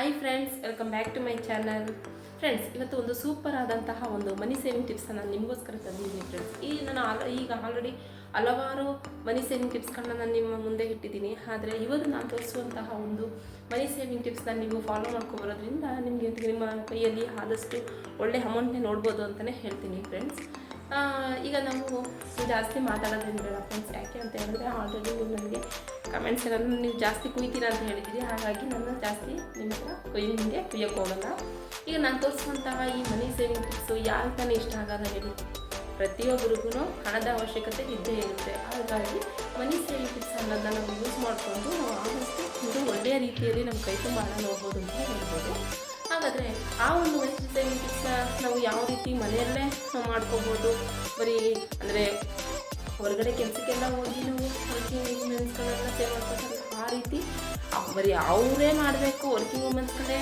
Hi friends welcome back to my channel friends ಇವತ್ತು ಒಂದು super ಆದಂತಹ ಒಂದು ಮನಿ ಸೇವಿಂಗ್ ಟಿಪ್ಸನ್ನು ನಿಮಗೋಸ್ಕರ ತಂದಿದ್ದೀನಿ ಫ್ರೆಂಡ್ಸ್ ಈ ನಾನು ಆಲ್ ಈಗ ಆಲ್ರೆಡಿ ಹಲವಾರು ಮನಿ ಸೇವಿಂಗ್ ಟಿಪ್ಸ್ಗಳನ್ನ ನಾನು ನಿಮ್ಮ ಮುಂದೆ ಇಟ್ಟಿದ್ದೀನಿ. ಆದರೆ ಇವತ್ತು ನಾನು ತೋರಿಸುವಂತಹ ಒಂದು ಮನಿ ಸೇವಿಂಗ್ ಟಿಪ್ಸ್ನ ನೀವು ಫಾಲೋ ಮಾಡ್ಕೊಬರೋದ್ರಿಂದ ನಿಮಗೆ ನಿಮ್ಮ ಕೈಯಲ್ಲಿ ಆದಷ್ಟು ಒಳ್ಳೆ ಅಮೌಂಟ್ನೇ ನೋಡ್ಬೋದು ಅಂತಲೇ ಹೇಳ್ತೀನಿ ಫ್ರೆಂಡ್ಸ್ ಈಗ ನಾವು ಜಾಸ್ತಿ ಮಾತಾಡೋದ್ರಿಂದ ಬೇಡ ಫ್ರೆಂಡ್ಸ್ ಯಾಕೆ ಅಂತ ಹೇಳಿದ್ರೆ ಆಲ್ರೆಡಿ ನೀವು ನನಗೆ ಕಮೆಂಟ್ಸ್ ಎಲ್ಲ ನೀವು ಜಾಸ್ತಿ ಕುಯ್ತೀರ ಅಂತ ಹೇಳಿದ್ದೀರಿ. ಹಾಗಾಗಿ ನಾನು ಜಾಸ್ತಿ ನಿಮ್ಮ ಹತ್ರ ಕೊಯ್ ನಿಮಗೆ ಕುಯ್ಯೋಕ್ಕೆ ಹೋಗಲ್ಲ. ಈಗ ನಾನು ತೋರಿಸುವಂತಹ ಈ ಮನಿ ಸೇವಿಂಗ್ ಟಿಪ್ಸು ಯಾರು ತಾನೇ ಇಷ್ಟ ಆಗಲ್ಲ ಹೇಳಿ. ಪ್ರತಿಯೊಬ್ಬರಿಗೂ ಹಣದ ಅವಶ್ಯಕತೆ ಇದ್ದೇ ಇರುತ್ತೆ. ಹಾಗಾಗಿ ಮನಿ ಸೇವಿಂಗ್ ಟಿಪ್ಸ್ ಅನ್ನೋದನ್ನ ನಾವು ಯೂಸ್ ಮಾಡಿಕೊಂಡು ನಾವು ಆದಷ್ಟು ಇದು ಒಳ್ಳೆಯ ರೀತಿಯಲ್ಲಿ ನಮ್ಮ ಕೈ ತುಂಬ ಹಣ ನೋಡ್ಬೋದು ಅಂತ ಹೇಳ್ಬೋದು. ಹಾಗಾದರೆ ಆ ಒಂದು ಮನಿ ಟಿಪ್ಸ್ನ ನಾವು ಯಾವ ರೀತಿ ಮನೆಯಲ್ಲೇ ಮಾಡ್ಕೋಬೋದು? ಬರೀ ಅಂದರೆ ಹೊರಗಡೆ ಕೆಲಸಕ್ಕೆಲ್ಲ ಹೋಗಿ ನಾವು ವರ್ಕಿಂಗ್ ವುಮೆನ್ಸ್ಗಳೆಲ್ಲ ಸೇವ್ ಮಾಡ್ಕೋತಾರೆ. ಆ ರೀತಿ ಬರೀ ಅವರೇ ಮಾಡಬೇಕು ವರ್ಕಿಂಗ್ ವುಮೆನ್ಸ್ಗಳೇ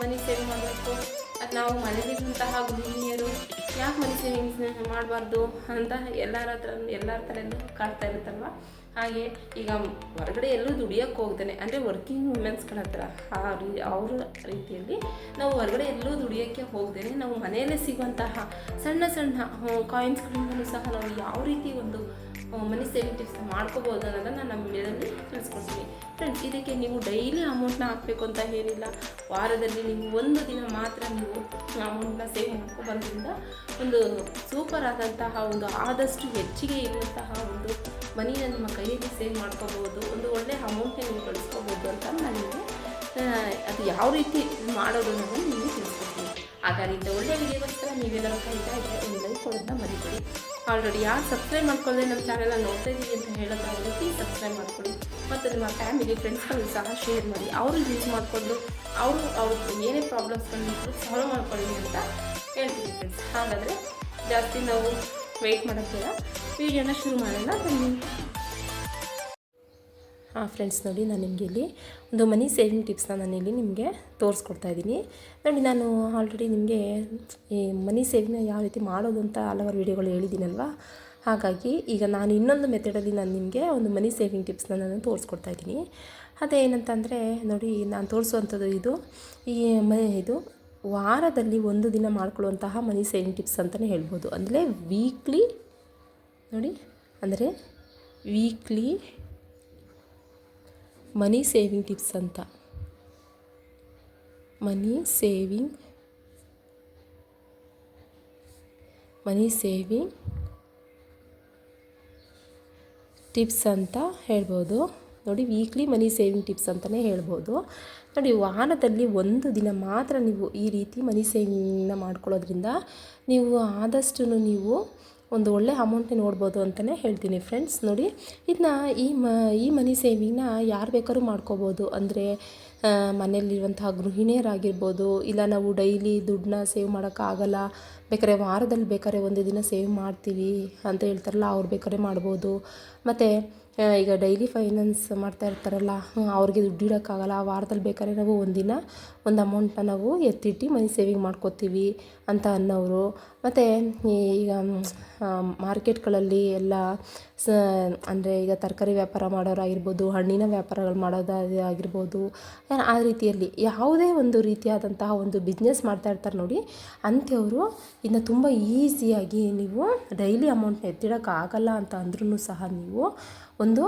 ಮನೆ ಸೇವ್ ಮಾಡಬೇಕು. ನಾವು ಮನೆಯಲ್ಲಿರುವಂತಹ ಗೃಹಿಣಿಯರು ಯಾಕೆ ಮನಿ ಸೇವಿಂಗ್ಸ್ ಮಾಡಬಾರ್ದು ಅಂತ ಎಲ್ಲರ ಹತ್ರ, ಎಲ್ಲರ ತಲೆಯಲ್ಲೂ ಕಾಡ್ತಾ ಇರುತ್ತಲ್ವ? ಹಾಗೆ ಈಗ ಹೊರಗಡೆ ಎಲ್ಲರೂ ದುಡಿಯೋಕ್ಕೆ ಹೋಗ್ತಾನೆ. ಅಂದರೆ ವರ್ಕಿಂಗ್ ವುಮೆನ್ಸ್ಗಳ ಹತ್ರ, ಆ ರೀ, ಅವ್ರ ರೀತಿಯಲ್ಲಿ ನಾವು ಹೊರಗಡೆ ಎಲ್ಲರೂ ದುಡಿಯೋಕ್ಕೆ ಹೋಗ್ದೇನೆ ನಾವು ಮನೆಯಲ್ಲೇ ಸಿಗುವಂತಹ ಸಣ್ಣ ಸಣ್ಣ ಕಾಯಿನ್ಸ್ಗಳಿಂದಲೂ ಸಹ ನಾವು ಯಾವ ರೀತಿ ಒಂದು ಮನಿ ಸೇವಿಂಗ್ ಟಿಪ್ಸ್ ಮಾಡ್ಕೋಬೋದು ಅನ್ನೋದನ್ನು ನಾನು ನಮ್ಮ ವಿಡಿಯೋದಲ್ಲಿ ತಿಳಿಸ್ಕೊಡ್ತೀನಿ ಫ್ರೆಂಡ್ಸ್ ಇದಕ್ಕೆ ನೀವು ಡೈಲಿ ಅಮೌಂಟ್ನ ಹಾಕಬೇಕು ಅಂತ ಏನಿಲ್ಲ. ವಾರದಲ್ಲಿ ನೀವು ಒಂದು ದಿನ ಮಾತ್ರ ನೀವು ಅಮೌಂಟ್ನ ಸೇವ್ ಮಾಡ್ಕೊಬರೋದ್ರಿಂದ ಒಂದು ಸೂಪರ್ ಆದಂತಹ ಒಂದು ಆದಷ್ಟು ಹೆಚ್ಚಿಗೆ ಇರುವಂತಹ ಒಂದು ಮನಿನ ನಿಮ್ಮ ಕೈಯಲ್ಲಿ ಸೇವ್ ಮಾಡ್ಕೋಬೋದು ಒಂದು ಒಳ್ಳೆಯ ಅಮೌಂಟ್ನ ನೀವು ಗಳಿಸ್ಕೋಬೋದು ಅಂತ ನಾನು ನಿಮಗೆ ಅದು ಯಾವ ರೀತಿ ಮಾಡೋದು ಅನ್ನೋದನ್ನು ನಿಮಗೆ ತಿಳಿಸ್ಕೊಡ್ತೀನಿ. ಹಾಗಾಗಿ ಇಂಥ ಒಳ್ಳೆಯ ವಿಡಿಯೋಗೋಸ್ಕರ ನೀವೆಲ್ಲರೂ ಕಲಿತಾ ಇದ್ದರೆ ಒಂದು ಲೈಕ್ ಕೊಡೋದನ್ನ ಮರಿಬೇಡಿ. ಆಲ್ರೆಡಿ ಯಾರು ಸಬ್ಸ್ಕ್ರೈಬ್ ಮಾಡ್ಕೊಂಡ್ರೆ ನಮ್ಮ ಚಾನೆಲ್ನ ನೋಡ್ತಾ ಇದ್ದೀವಿ ಅಂತ ಹೇಳೋದಾದರೆ ಪ್ಲೀಸ್ ಸಬ್ಸ್ಕ್ರೈಬ್ ಮಾಡ್ಕೊಳ್ಳಿ. ಮತ್ತು ನಿಮ್ಮ ಫ್ಯಾಮಿಲಿ ಫ್ರೆಂಡ್ಸ್ಗಳು ಸಹ ಶೇರ್ ಮಾಡಿ. ಅವರು ಯೂಸ್ ಮಾಡಿಕೊಂಡು ಅವರು ಅವ್ರ ಏನೇ ಪ್ರಾಬ್ಲಮ್ಸ್ಗಳನ್ನ ಸಾಲ್ವ್ ಮಾಡ್ಕೊಳ್ಳಿ ಅಂತ ಹೇಳ್ತೀವಿ ಫ್ರೆಂಡ್ಸ್ ಹಾಗಾದರೆ ಜಾಸ್ತಿ ನಾವು ವೆಯ್ಟ್ ಮಾಡೋಕ್ಕಿಲ್ಲ ವೀಡಿಯೋನ ಶುರು ಮಾಡೋಣ, ಬನ್ನಿ. ಹಾಂ ಫ್ರೆಂಡ್ಸ್ ನೋಡಿ ನಾನು ನಿಮಗೆ ಇಲ್ಲಿ ಒಂದು ಮನಿ ಸೇವಿಂಗ್ ಟಿಪ್ಸ್ನ ನಾನು ಇಲ್ಲಿ ನಿಮಗೆ ತೋರಿಸ್ಕೊಡ್ತಾ ಇದ್ದೀನಿ. ನೋಡಿ ನಾನು ಆಲ್ರೆಡಿ ನಿಮಗೆ ಈ ಮನಿ ಸೇವಿಂಗ್ನ ಯಾವ ರೀತಿ ಮಾಡೋದು ಅಂತ ಹಲವಾರು ವೀಡಿಯೋಗಳು ಹೇಳಿದ್ದೀನಲ್ವಾ? ಹಾಗಾಗಿ ಈಗ ನಾನು ಇನ್ನೊಂದು ಮೆಥಡಲ್ಲಿ ನಾನು ನಿಮಗೆ ಒಂದು ಮನಿ ಸೇವಿಂಗ್ ಟಿಪ್ಸ್ನ ನಾನು ತೋರಿಸ್ಕೊಡ್ತಾ ಇದ್ದೀನಿ. ಅದೇನಂತಂದರೆ ನೋಡಿ ನಾನು ತೋರಿಸುವಂಥದ್ದು ಇದು, ಈ ಮ, ಇದು ವಾರದಲ್ಲಿ ಒಂದು ದಿನ ಮಾಡ್ಕೊಳ್ಳುವಂತಹ ಮನಿ ಸೇವಿಂಗ್ ಟಿಪ್ಸ್ ಅಂತಲೇ ಹೇಳ್ಬೋದು. ಅಂದರೆ ವೀಕ್ಲಿ ನೋಡಿ, ಅಂದರೆ ವೀಕ್ಲಿ ಮನಿ ಸೇವಿಂಗ್ ಟಿಪ್ಸ್ ಅಂತ. Money saving money saving tips ಅಂತ ಹೇಳ್ಬೋದು. ನೋಡಿ ವೀಕ್ಲಿ ಮನಿ ಸೇವಿಂಗ್ ಟಿಪ್ಸ್ ಅಂತಲೇ ಹೇಳ್ಬೋದು. ನೋಡಿ, ವಾರದಲ್ಲಿ ಒಂದು ದಿನ ಮಾತ್ರ ನೀವು ಈ ರೀತಿ ಮನಿ ಸೇವಿಂಗ್ನ ಮಾಡ್ಕೊಳ್ಳೋದ್ರಿಂದ ನೀವು ಆದಷ್ಟು ನೀವು ಒಂದು ಒಳ್ಳೆ ಅಮೌಂಟ್ ನೋಡ್ಬೋದು ಅಂತಲೇ ಹೇಳ್ತೀನಿ ಫ್ರೆಂಡ್ಸ್ ನೋಡಿ ಇದನ್ನ ಈ ಮ, ಈ ಮನಿ ಸೇವಿಂಗ್ನ ಯಾರು ಬೇಕಾದ್ರೂ ಮಾಡ್ಕೋಬೋದು. ಅಂದರೆ ಮನೆಯಲ್ಲಿರುವಂತಹ ಗೃಹಿಣಿಯರಾಗಿರ್ಬೋದು, ಇಲ್ಲ ನಾವು ಡೈಲಿ ದುಡ್ಡನ್ನ ಸೇವ್ ಮಾಡೋಕ್ಕಾಗಲ್ಲ ಬೇಕಾದ್ರೆ ವಾರದಲ್ಲಿ ಬೇಕಾದ್ರೆ ಒಂದು ದಿನ ಸೇವ್ ಮಾಡ್ತೀವಿ ಅಂತ ಹೇಳ್ತಾರಲ್ಲ, ಅವ್ರು ಬೇಕಾದ್ರೆ ಮಾಡ್ಬೋದು. ಮತ್ತು ಈಗ ಡೈಲಿ ಫೈನಾನ್ಸ್ ಮಾಡ್ತಾ ಇರ್ತಾರಲ್ಲ ಅವ್ರಿಗೆ ಆ ವಾರದಲ್ಲಿ ಬೇಕಾದ್ರೆ ನಾವು ಒಂದಿನ ಒಂದು ಅಮೌಂಟನ್ನ ನಾವು ಎತ್ತಿಟ್ಟು ಮನಿ ಸೇವಿಂಗ್ ಮಾಡ್ಕೋತೀವಿ ಅಂತ ಅನ್ನೋರು ಮತ್ತು ಈಗ ಮಾರ್ಕೆಟ್ಗಳಲ್ಲಿ ಎಲ್ಲ ಸ, ಅಂದರೆ ಈಗ ತರಕಾರಿ ವ್ಯಾಪಾರ ಮಾಡೋರಾಗಿರ್ಬೋದು, ಹಣ್ಣಿನ ವ್ಯಾಪಾರಗಳು ಮಾಡೋದು ಆಗಿರ್ಬೋದು, ಆ ರೀತಿಯಲ್ಲಿ ಯಾವುದೇ ಒಂದು ರೀತಿಯಾದಂತಹ ಒಂದು ಬಿಸ್ನೆಸ್ ಮಾಡ್ತಾ ಇರ್ತಾರೆ ನೋಡಿ, ಅಂಥವರು ಇನ್ನು ತುಂಬ ಈಸಿಯಾಗಿ ನೀವು ಡೈಲಿ ಅಮೌಂಟ್ನ ಎತ್ತಿಡೋಕ್ಕಾಗಲ್ಲ ಅಂತ ಅಂದ್ರೂ ಸಹ ನೀವು ಒಂದು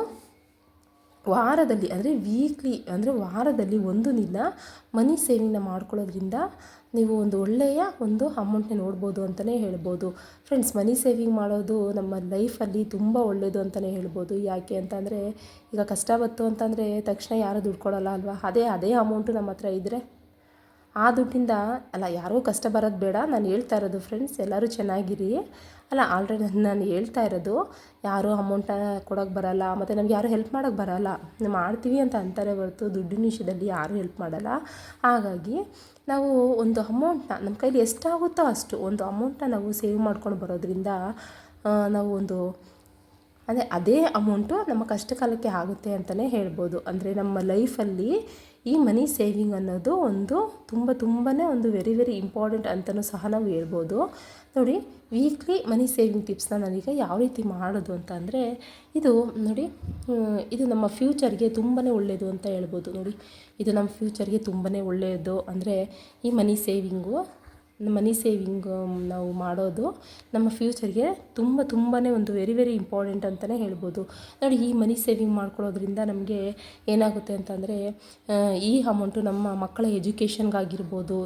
ವಾರದಲ್ಲಿ, ಅಂದರೆ ವೀಕ್ಲಿ ಅಂದರೆ ವಾರದಲ್ಲಿ ಒಂದು ದಿನ ಮನಿ ಸೇವಿಂಗ್ನ ಮಾಡ್ಕೊಳ್ಳೋದ್ರಿಂದ ನೀವು ಒಂದು ಒಳ್ಳೆಯ ಒಂದು ಅಮೌಂಟ್ನ ನೋಡ್ಬೋದು ಅಂತಲೇ ಹೇಳ್ಬೋದು. ಫ್ರೆಂಡ್ಸ್ ಮನಿ ಸೇವಿಂಗ್ ಮಾಡೋದು ನಮ್ಮ ಲೈಫಲ್ಲಿ ತುಂಬ ಒಳ್ಳೆಯದು ಅಂತಲೇ ಹೇಳ್ಬೋದು. ಯಾಕೆ ಅಂತಂದರೆ, ಈಗ ಕಷ್ಟ ಬಂತು ಅಂತಂದರೆ ತಕ್ಷಣ ಯಾರೂ ದುಡ್ಡು ಕೊಡೋಲ್ಲ ಅಲ್ವಾ? ಅದೇ ಅದೇ ಅಮೌಂಟು ನಮ್ಮ ಹತ್ರ ಇದ್ದರೆ ಆ ದುಡ್ಡಿಂದ, ಅಲ್ಲ ಯಾರಿಗೂ ಕಷ್ಟ ಬರೋದು ಬೇಡ. ನಾನು ಹೇಳ್ತಾ ಇರೋದು ಫ್ರೆಂಡ್ಸ್ ಎಲ್ಲರೂ ಚೆನ್ನಾಗಿರಿ. ಅಲ್ಲ ಆಲ್ರೆಡಿ ನಾನು ಹೇಳ್ತಾ ಇರೋದು, ಯಾರೂ ಅಮೌಂಟ ಕೊಡೋಕ್ಕೆ ಬರಲ್ಲ, ಮತ್ತು ನಮ್ಗೆ ಯಾರೂ ಹೆಲ್ಪ್ ಮಾಡೋಕ್ಕೆ ಬರಲ್ಲ. ಮಾಡ್ತೀವಿ ಅಂತ ಅಂತಾರೆ ಹೊರತು ದುಡ್ಡಿನ ವಿಷಯದಲ್ಲಿ ಯಾರೂ ಹೆಲ್ಪ್ ಮಾಡಲ್ಲ. ಹಾಗಾಗಿ, ನಾವು ಒಂದು ಅಮೌಂಟ್ನ ನಮ್ಮ ಕೈಲಿ ಎಷ್ಟಾಗುತ್ತೋ ಅಷ್ಟು ಒಂದು ಅಮೌಂಟನ್ನ ನಾವು ಸೇವ್ ಮಾಡ್ಕೊಂಡು ಬರೋದ್ರಿಂದ ನಾವು ಒಂದು, ಅಂದರೆ ಅದೇ ಅಮೌಂಟು ನಮ್ಮ ಕಷ್ಟ ಕಾಲಕ್ಕೆ ಆಗುತ್ತೆ ಅಂತಲೇ ಹೇಳ್ಬೋದು. ಅಂದರೆ ನಮ್ಮ ಲೈಫಲ್ಲಿ ಈ ಮನಿ ಸೇವಿಂಗ್ ಅನ್ನೋದು ಒಂದು ತುಂಬ ತುಂಬಾ ಒಂದು ವೆರಿ ವೆರಿ ಇಂಪಾರ್ಟೆಂಟ್ ಅಂತಲೂ ಸಹ ನಾವು ಹೇಳ್ಬೋದು. ನೋಡಿ ವೀಕ್ಲಿ ಮನಿ ಸೇವಿಂಗ್ ಟಿಪ್ಸ್ನ ನಾನೀಗ ಯಾವ ರೀತಿ ಮಾಡೋದು ಅಂತ ಅಂದರೆ, ಇದು ನೋಡಿ ಇದು ನಮ್ಮ ಫ್ಯೂಚರ್ಗೆ ತುಂಬಾ ಒಳ್ಳೆಯದು ಅಂತ ಹೇಳ್ಬೋದು. ನೋಡಿ, ಇದು ನಮ್ಮ ಫ್ಯೂಚರ್ಗೆ ತುಂಬಾ ಒಳ್ಳೆಯದು ಅಂದರೆ ಈ ಮನಿ ಸೇವಿಂಗು ಮನಿ ಸೇವಿಂಗ್ ನಾವು ಮಾಡೋದು ನಮ್ಮ ಫ್ಯೂಚರ್ಗೆ ತುಂಬ ತುಂಬಾ ಒಂದು ವೆರಿ ವೆರಿ ಇಂಪಾರ್ಟೆಂಟ್ ಅಂತಲೇ ಹೇಳ್ಬೋದು. ನೋಡಿ, ಈ ಮನಿ ಸೇವಿಂಗ್ ಮಾಡ್ಕೊಳ್ಳೋದ್ರಿಂದ ನಮಗೆ ಏನಾಗುತ್ತೆ ಅಂತಂದರೆ ಈ ಅಮೌಂಟು ನಮ್ಮ ಮಕ್ಕಳ ಎಜುಕೇಷನ್ಗಾಗಿರ್ಬೋದು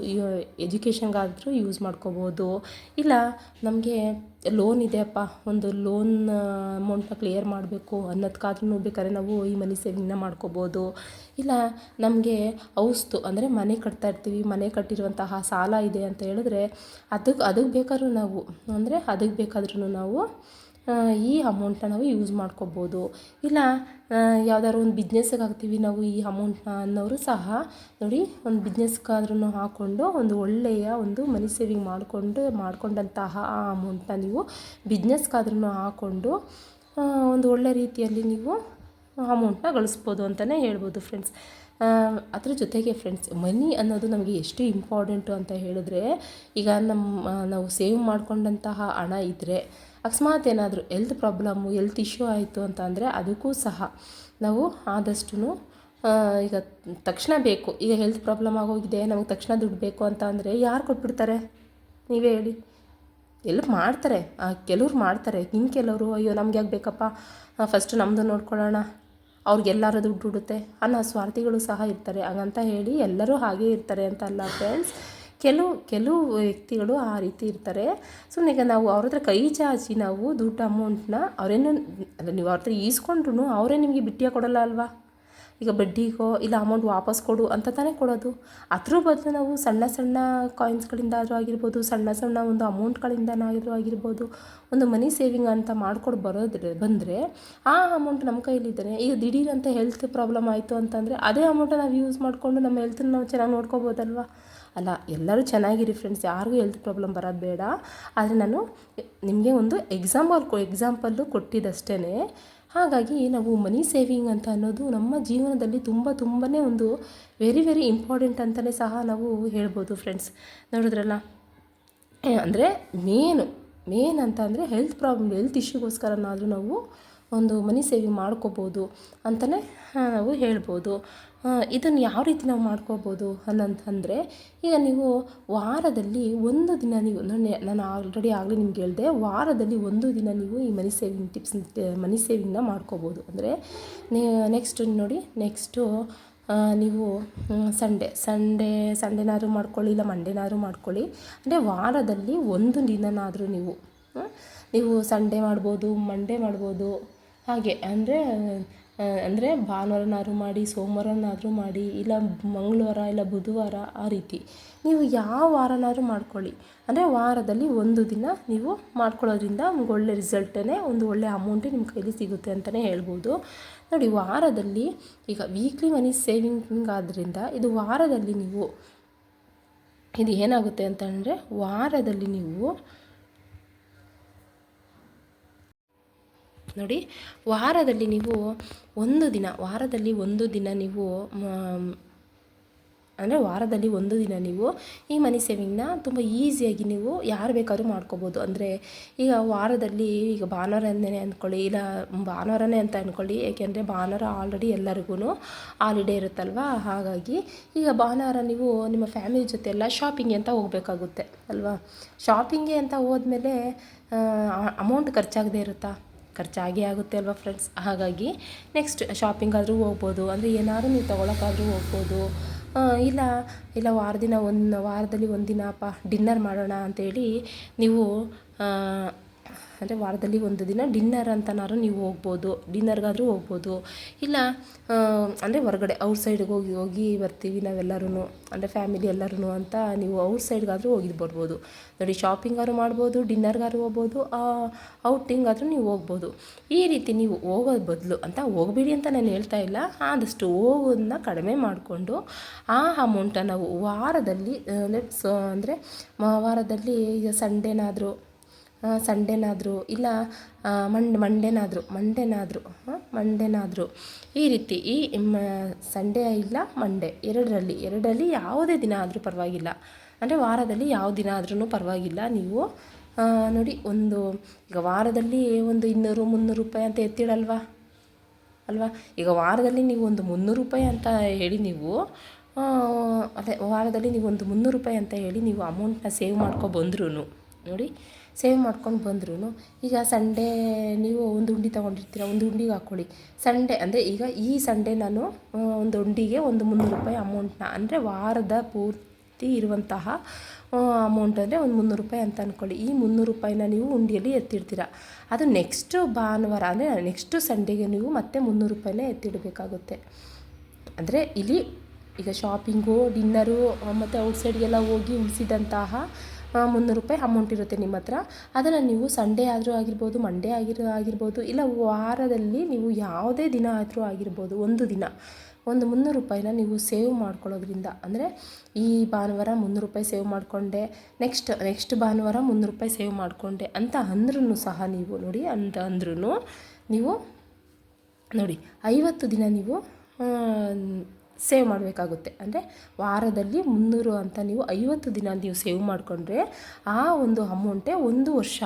ಎಜುಕೇಷನ್ಗಾದರೂ ಯೂಸ್ ಮಾಡ್ಕೋಬೋದು. ಇಲ್ಲ, ನಮಗೆ ಲೋನ್ ಇದೆಯಪ್ಪ, ಒಂದು ಲೋನ್ ಅಮೌಂಟ್ನ ಕ್ಲಿಯರ್ ಮಾಡಬೇಕು ಅನ್ನೋದಕ್ಕಾದ್ರೂ ಬೇಕಾದ್ರೆ ನಾವು ಈ ಮನಿ ಸೇವಿಂಗ್ನ ಮಾಡ್ಕೋಬೋದು. ಇಲ್ಲ, ನಮಗೆ ಔಸ್ತು, ಅಂದರೆ ಮನೆ ಕಟ್ತಾ ಇರ್ತೀವಿ, ಮನೆ ಕಟ್ಟಿರುವಂತಹ ಸಾಲ ಇದೆ ಅಂತ ಹೇಳಿದ್ರೆ ಅದಕ್ಕೆ ಅದಕ್ಕೆ ಬೇಕಾದ್ರೂ ನಾವು, ಅಂದರೆ ಅದಕ್ಕೆ ಬೇಕಾದ್ರೂ ನಾವು ಈ ಅಮೌಂಟನ್ನ ನಾವು ಯೂಸ್ ಮಾಡ್ಕೋಬೋದು. ಇಲ್ಲ ಯಾವ್ದಾದ್ರು ಒಂದು ಬಿಸ್ನೆಸ್ಗೆ ಹಾಕ್ತೀವಿ ನಾವು ಈ ಅಮೌಂಟ್ನ ಅನ್ನೋರು ಸಹ ನೋಡಿ ಒಂದು ಬಿಸ್ನೆಸ್ಗಾದ್ರೂ ಹಾಕ್ಕೊಂಡು ಒಂದು ಒಳ್ಳೆಯ ಒಂದು ಮನಿ ಸೇವಿಂಗ್ ಮಾಡಿಕೊಂಡು, ಮಾಡಿಕೊಂಡಂತಹ ಆ ಅಮೌಂಟ್ನ ನೀವು ಬಿಸ್ನೆಸ್ಗಾದ್ರೂ ಹಾಕ್ಕೊಂಡು ಒಂದು ಒಳ್ಳೆ ರೀತಿಯಲ್ಲಿ ನೀವು ಅಮೌಂಟ್ನ ಗಳಿಸ್ಬೋದು ಅಂತಲೇ ಹೇಳ್ಬೋದು ಫ್ರೆಂಡ್ಸ್ ಅದ್ರ ಜೊತೆಗೆ ಫ್ರೆಂಡ್ಸ್ ಮನಿ ಅನ್ನೋದು ನಮಗೆ ಎಷ್ಟು ಇಂಪಾರ್ಟೆಂಟು ಅಂತ ಹೇಳಿದ್ರೆ, ಈಗ ನಮ್ಮ ನಾವು ಸೇವ್ ಮಾಡಿಕೊಂಡಂತಹ ಹಣ ಇದ್ದರೆ ಅಕಸ್ಮಾತ್ ಏನಾದರೂ ಹೆಲ್ತ್ ಪ್ರಾಬ್ಲಮ್ಮು ಹೆಲ್ತ್ ಇಶ್ಯೂ ಆಯಿತು ಅಂತ ಅಂದರೆ ಅದಕ್ಕೂ ಸಹ ನಾವು ಆದಷ್ಟು ಈಗ ತಕ್ಷಣ ಬೇಕು. ಈಗ ಹೆಲ್ತ್ ಪ್ರಾಬ್ಲಮ್ ಆಗೋಗಿದೆ, ನಮಗೆ ತಕ್ಷಣ ದುಡ್ಡು ಬೇಕು ಅಂತ ಅಂದರೆ ಯಾರು ಕೊಟ್ಬಿಡ್ತಾರೆ? ನೀವೇ ಹೇಳಿ. ಎಲ್ಲ ಮಾಡ್ತಾರೆ. ಕೆಲವ್ರು ಮಾಡ್ತಾರೆ. ಇನ್ನು ಕೆಲವರು, ಅಯ್ಯೋ, ನಮ್ಗೆ ಯಾಕೆ ಬೇಕಪ್ಪ? ಫಸ್ಟ್ ನಮ್ಮದು ನೋಡ್ಕೊಳ್ಳೋಣ. ಅವ್ರಿಗೆಲ್ಲರೂ ದುಡ್ಡು ಹುಡುತ್ತೆ ಅನ್ನೋ ಸ್ವಾರ್ಥಿಗಳು ಸಹ ಇರ್ತಾರೆ. ಹಾಗಂತ ಹೇಳಿ ಎಲ್ಲರೂ ಹಾಗೇ ಇರ್ತಾರೆ ಅಂತ ಅಲ್ಲ ಫ್ರೆಂಡ್ಸ್ ಕೆಲವು ಕೆಲವು ವ್ಯಕ್ತಿಗಳು ಆ ರೀತಿ ಇರ್ತಾರೆ. ಸುಮ್ಮನೆ ಈಗ ನಾವು ಅವ್ರ ಹತ್ರ ಕೈ ಚಾಚಿ ನಾವು ದುಡ್ಡು ಅಮೌಂಟ್ನ ಅವರೇನು ನೀವು ಅವ್ರ ಹತ್ರ ಈಸ್ಕೊಂಡ್ರು ಅವರೇ ನಿಮಗೆ ಬಿಟ್ಟಿಯ ಕೊಡಲ್ಲ ಅಲ್ವಾ? ಈಗ ಬಡ್ಡಿಗೋ, ಇಲ್ಲ ಅಮೌಂಟ್ ವಾಪಸ್ ಕೊಡು ಅಂತ ತಾನೇ ಕೊಡೋದು. ಅದ್ರ ಬದಲು ನಾವು ಸಣ್ಣ ಸಣ್ಣ ಕಾಯಿನ್ಸ್ಗಳಿಂದ ಆದರೂ ಆಗಿರ್ಬೋದು, ಸಣ್ಣ ಸಣ್ಣ ಒಂದು ಅಮೌಂಟ್ಗಳಿಂದನಾದರೂ ಆಗಿರ್ಬೋದು, ಒಂದು ಮನಿ ಸೇವಿಂಗ್ ಅಂತ ಮಾಡ್ಕೊಂಡು ಬರೋದ್ರೆ, ಬಂದರೆ ಆ ಅಮೌಂಟ್ ನಮ್ಮ ಕೈಲಿದ್ದರೆ ಈಗ ದಿಢೀರಂತ ಹೆಲ್ತ್ ಪ್ರಾಬ್ಲಮ್ ಆಯಿತು ಅಂತಂದರೆ ಅದೇ ಅಮೌಂಟ್ ನಾವು ಯೂಸ್ ಮಾಡಿಕೊಂಡು ನಮ್ಮ ಹೆಲ್ತನ್ನ ನಾವು ಚೆನ್ನಾಗಿ ನೋಡ್ಕೋಬೋದಲ್ವಾ? ಅಲ್ಲ, ಎಲ್ಲರೂ ಚೆನ್ನಾಗಿರಿ ಫ್ರೆಂಡ್ಸ್ ಯಾರಿಗೂ ಹೆಲ್ತ್ ಪ್ರಾಬ್ಲಮ್ ಬರೋದು ಬೇಡ. ಆದರೆ ನಾನು ನಿಮಗೆ ಒಂದು ಎಕ್ಸಾಂಪಲ್ ಕೊ ಎಕ್ಸಾಂಪಲ್ಲು ಕೊಟ್ಟಿದ್ದಷ್ಟೇ ಹಾಗಾಗಿ ನಾವು ಮನಿ ಸೇವಿಂಗ್ ಅಂತ ಅನ್ನೋದು ನಮ್ಮ ಜೀವನದಲ್ಲಿ ತುಂಬ ತುಂಬಾ ಒಂದು ವೆರಿ ವೆರಿ ಇಂಪಾರ್ಟೆಂಟ್ ಅಂತಲೇ ಸಹ ನಾವು ಹೇಳ್ಬೋದು ಫ್ರೆಂಡ್ಸ್ ನೋಡಿದ್ರಲ್ಲ? ಅಂದರೆ ಮೇನು ಮೇನ್ ಅಂತ ಅಂದರೆ ಹೆಲ್ತ್ ಪ್ರಾಬ್ಲಮ್ ಹೆಲ್ತ್ ಇಶ್ಯೂಗೋಸ್ಕರನಾದರೂ ನಾವು ಒಂದು ಮನಿ ಸೇವಿಂಗ್ ಮಾಡ್ಕೋಬೋದು ಅಂತಲೇ ನಾವು ಹೇಳ್ಬೋದು. ಇದನ್ನು ಯಾವ ರೀತಿ ನಾವು ಮಾಡ್ಕೋಬೋದು ಅನ್ನಂತಂದರೆ, ಈಗ ನೀವು ವಾರದಲ್ಲಿ ಒಂದು ದಿನ ನೀವು, ನಾನು ನಾನು ಆಲ್ರೆಡಿ ಆಗಲೇ ನಿಮ್ಗೆ ಹೇಳಿದೆ, ವಾರದಲ್ಲಿ ಒಂದು ದಿನ ನೀವು ಈ ಮನಿ ಸೇವಿಂಗ್ ಟಿಪ್ಸ್ ಮನಿ ಸೇವಿಂಗ್ನ ಮಾಡ್ಕೋಬೋದು. ಅಂದರೆ ನೆಕ್ಸ್ಟ್ ನೋಡಿ ನೆಕ್ಸ್ಟು ನೀವು ಸಂಡೇ ಸಂಡೇ ಸಂಡೇನಾದ್ರು ಮಾಡ್ಕೊಳ್ಳಿ, ಇಲ್ಲ ಮಂಡೇನಾದ್ರೂ ಮಾಡ್ಕೊಳ್ಳಿ. ಅಂದರೆ ವಾರದಲ್ಲಿ ಒಂದು ದಿನನಾದರೂ ನೀವು ನೀವು ಸಂಡೇ ಮಾಡ್ಬೋದು ಮಂಡೇ ಮಾಡ್ಬೋದು, ಹಾಗೆ. ಅಂದರೆ ಅಂದರೆ ಭಾನುವಾರನಾದ್ರು ಮಾಡಿ, ಸೋಮವಾರನಾದರೂ ಮಾಡಿ, ಇಲ್ಲ ಮಂಗಳವಾರ ಇಲ್ಲ ಬುಧವಾರ, ಆ ರೀತಿ. ನೀವು ಯಾವ ವಾರನಾದರೂ ಮಾಡ್ಕೊಳ್ಳಿ. ಅಂದರೆ ವಾರದಲ್ಲಿ ಒಂದು ದಿನ ನೀವು ಮಾಡ್ಕೊಳ್ಳೋದ್ರಿಂದ ನಿಮ್ಗೆ ಒಳ್ಳೆ ರಿಸಲ್ಟೇ ಒಂದು ಒಳ್ಳೆ ಅಮೌಂಟೇ ನಿಮ್ಮ ಕೈಲಿ ಸಿಗುತ್ತೆ ಅಂತಲೇ ಹೇಳ್ಬೋದು. ನೋಡಿ, ವಾರದಲ್ಲಿ ಈಗ ವೀಕ್ಲಿ ಮನಿ ಸೇವಿಂಗ್ ಆದ್ದರಿಂದ ಇದು ವಾರದಲ್ಲಿ ನೀವು, ಇದು ಏನಾಗುತ್ತೆ ಅಂತಂದರೆ ವಾರದಲ್ಲಿ ನೀವು ನೋಡಿ, ವಾರದಲ್ಲಿ ನೀವು ಒಂದು ದಿನ, ವಾರದಲ್ಲಿ ಒಂದು ದಿನ ನೀವು ಅಂದರೆ ವಾರದಲ್ಲಿ ಒಂದು ದಿನ ನೀವು ಈ ಮನಿ ಸೇವಿಂಗ್ನ ತುಂಬ ಈಸಿಯಾಗಿ ನೀವು ಯಾರು ಬೇಕಾದ್ರೂ ಮಾಡ್ಕೋಬೋದು. ಅಂದರೆ ಈಗ ವಾರದಲ್ಲಿ ಈಗ ಭಾನುವಾರನೇ ಅಂದ್ಕೊಳ್ಳಿ, ಇಲ್ಲ ಭಾನುವಾರನೇ ಅಂತ ಅಂದ್ಕೊಳ್ಳಿ, ಏಕೆಂದರೆ ಭಾನುವಾರ ಆಲ್ರೆಡಿ ಎಲ್ಲರಿಗೂ ಹಾಲಿಡೇ ಇರುತ್ತಲ್ವ? ಹಾಗಾಗಿ ಈಗ ಭಾನುವಾರ ನೀವು ನಿಮ್ಮ ಫ್ಯಾಮಿಲಿ ಜೊತೆ ಎಲ್ಲ ಶಾಪಿಂಗ್ ಅಂತ ಹೋಗಬೇಕಾಗುತ್ತೆ, ಅಲ್ವಾ? ಶಾಪಿಂಗ್ಗೆ ಅಂತ ಹೋದ್ಮೇಲೆ ಅಮೌಂಟ್ ಖರ್ಚಾಗದೇ ಇರುತ್ತಾ? ಖರ್ಚಾಗೇ ಆಗುತ್ತೆ ಅಲ್ವಾ ಫ್ರೆಂಡ್ಸ್ ಹಾಗಾಗಿ ನೆಕ್ಸ್ಟ್ ಶಾಪಿಂಗ್ ಆದರೂ ಹೋಗ್ಬೋದು, ಅಂದರೆ ಏನಾದರೂ ನೀವು ತೊಗೊಳಕ್ಕಾದರೂ ಹೋಗ್ಬೋದು. ಇಲ್ಲ ಇಲ್ಲ ವಾರ ದಿನ ಒಂದು, ವಾರದಲ್ಲಿ ಒಂದು ದಿನ ಅಪ್ಪ ಡಿನ್ನರ್ ಮಾಡೋಣ ಅಂತೇಳಿ ನೀವು ಅಂದರೆ ವಾರದಲ್ಲಿ ಒಂದು ದಿನ ಡಿನ್ನರ್ ಅಂತನಾದ್ರು ನೀವು ಹೋಗ್ಬೋದು, ಡಿನ್ನರ್ಗಾದರೂ ಹೋಗ್ಬೋದು. ಇಲ್ಲ ಅಂದರೆ ಹೊರಗಡೆ ಔಟ್ ಸೈಡ್ಗೆ ಹೋಗಿ ಹೋಗಿ ಬರ್ತೀವಿ ನಾವೆಲ್ಲರೂ ಅಂದರೆ ಫ್ಯಾಮಿಲಿ ಎಲ್ಲರೂ ಅಂತ ನೀವು ಔಟ್ ಸೈಡ್ಗಾದರೂ ಹೋಗಿ ಬರ್ಬೋದು. ನೋಡಿ, ಶಾಪಿಂಗಾದ್ರು ಮಾಡ್ಬೋದು, ಡಿನ್ನರ್ಗಾದ್ರು ಹೋಗ್ಬೋದು ಔಟಿಂಗಾದರೂ ನೀವು ಹೋಗ್ಬೋದು. ಈ ರೀತಿ ನೀವು ಹೋಗೋದು ಬದಲು ಅಂತ ಹೋಗಬೇಡಿ ಅಂತ ನಾನು ಹೇಳ್ತಾ ಇಲ್ಲ. ಆದಷ್ಟು ಹೋಗೋದನ್ನ ಕಡಿಮೆ ಮಾಡಿಕೊಂಡು ಆ ಅಮೌಂಟನ್ನು ನಾವು ವಾರದಲ್ಲಿ ಅಂದರೆ ಸೊ ಅಂದರೆ ವಾರದಲ್ಲಿ ಈಗ ಸಂಡೇನಾದರೂ ಸಂಡೇನಾದರೂ ಇಲ್ಲ ಮಂಡ್, ಮಂಡೇನಾದರೂ ಮಂಡೇನಾದರೂ ಮಂಡೇನಾದರೂ. ಈ ರೀತಿ ಈ ಸಂಡೇ ಇಲ್ಲ, ಮಂಡೇ ಎರಡರಲ್ಲಿ. ಎರಡರಲ್ಲಿ ಯಾವುದೇ ದಿನ ಆದರೂ ಪರವಾಗಿಲ್ಲ. ಅಂದರೆ ವಾರದಲ್ಲಿ ಯಾವ ದಿನ ಆದ್ರೂ ಪರವಾಗಿಲ್ಲ. ನೀವು ನೋಡಿ ಒಂದು, ಈಗ ವಾರದಲ್ಲಿ ಒಂದು ಇನ್ನೂರು, ಮುನ್ನೂರು ರೂಪಾಯಿ ಅಂತ ಎತ್ತಿಡಲ್ವಾ? ಅಲ್ವಾ? ಈಗ ವಾರದಲ್ಲಿ ನೀವು ಒಂದು ಮುನ್ನೂರು ರೂಪಾಯಿ ಅಂತ ಹೇಳಿ ನೀವು ಅದೇ ವಾರದಲ್ಲಿ ನೀವು ಒಂದು ಮುನ್ನೂರು ರೂಪಾಯಿ ಅಂತ ಹೇಳಿ ನೀವು ಅಮೌಂಟನ್ನ ಸೇವ್ ಮಾಡ್ಕೊ ಬಂದ್ರೂ ನೋಡಿ ಸೇವ್ ಮಾಡ್ಕೊಂಡು ಬಂದ್ರೂ ಈಗ ಸಂಡೇ ನೀವು ಒಂದು ಉಂಡಿ ತೊಗೊಂಡಿರ್ತೀರ, ಒಂದು ಉಂಡಿಗೆ ಹಾಕ್ಕೊಳ್ಳಿ ಸಂಡೇ ಅಂದರೆ ಈಗ ಈ ಸಂಡೇ ನಾನು ಒಂದು ಉಂಡಿಗೆ ಒಂದು ಮುನ್ನೂರು ರೂಪಾಯಿ ಅಮೌಂಟ್ನ ಅಂದರೆ ವಾರದ ಪೂರ್ತಿ ಇರುವಂತಹ ಅಮೌಂಟ್ ಅಂದರೆ ಒಂದು ಮುನ್ನೂರು ರೂಪಾಯಿ ಅಂತ ಅಂದ್ಕೊಳ್ಳಿ ಈ ಮುನ್ನೂರು ರೂಪಾಯಿನ ನೀವು ಉಂಡಿಯಲ್ಲಿ ಎತ್ತಿಡ್ತೀರ. ಅದು ನೆಕ್ಸ್ಟು ಭಾನುವಾರ, ಅಂದರೆ ನೆಕ್ಸ್ಟು ಸಂಡೇಗೆ ನೀವು ಮತ್ತೆ ಮುನ್ನೂರು ರೂಪಾಯಿನೇ ಎತ್ತಿಡಬೇಕಾಗುತ್ತೆ. ಅಂದರೆ ಇಲ್ಲಿ ಈಗ ಶಾಪಿಂಗು ಡಿನ್ನರು ಮತ್ತು ಔಟ್ಸೈಡ್ಗೆಲ್ಲ ಹೋಗಿ ಉಳಿಸಿದಂತಹ ಮುನ್ನೂರು ರೂಪಾಯಿ ಅಮೌಂಟ್ ಇರುತ್ತೆ ನಿಮ್ಮ ಹತ್ರ. ಅದನ್ನು ನೀವು ಸಂಡೇ ಆದರೂ ಆಗಿರ್ಬೋದು ಮಂಡೇ ಆಗಿರೋ, ಆಗಿರ್ಬೋದು, ಇಲ್ಲ ವಾರದಲ್ಲಿ ನೀವು ಯಾವುದೇ ದಿನ ಆದರೂ ಆಗಿರ್ಬೋದು, ಒಂದು ದಿನ, ಒಂದು ಮುನ್ನೂರು ರೂಪಾಯಿನ ನೀವು ಸೇವ್ ಮಾಡ್ಕೊಳ್ಳೋದ್ರಿಂದ. ಅಂದರೆ ಈ ಭಾನುವಾರ ಮುನ್ನೂರು ರೂಪಾಯಿ ಸೇವ್ ಮಾಡಿಕೊಂಡೆ ನೆಕ್ಸ್ಟ್ ನೆಕ್ಸ್ಟ್ ಭಾನುವಾರ ಮುನ್ನೂರು ರೂಪಾಯಿ ಸೇವ್ ಮಾಡಿಕೊಂಡೆ ಅಂತ ಅಂದ್ರೂ ಸಹ ನೀವು ನೋಡಿ ಅಂತ ಅಂದ್ರೂ ನೀವು ನೋಡಿ, ಐವತ್ತು ದಿನ ನೀವು ಸೇವ್ ಮಾಡಬೇಕಾಗುತ್ತೆ. ಅಂದರೆ ವಾರದಲ್ಲಿ ಮುನ್ನೂರು ಅಂತ ನೀವು ಐವತ್ತು ದಿನ ನೀವು ಸೇವ್ ಮಾಡಿಕೊಂಡ್ರೆ ಆ ಒಂದು ಅಮೌಂಟೇ ಒಂದು ವರ್ಷ.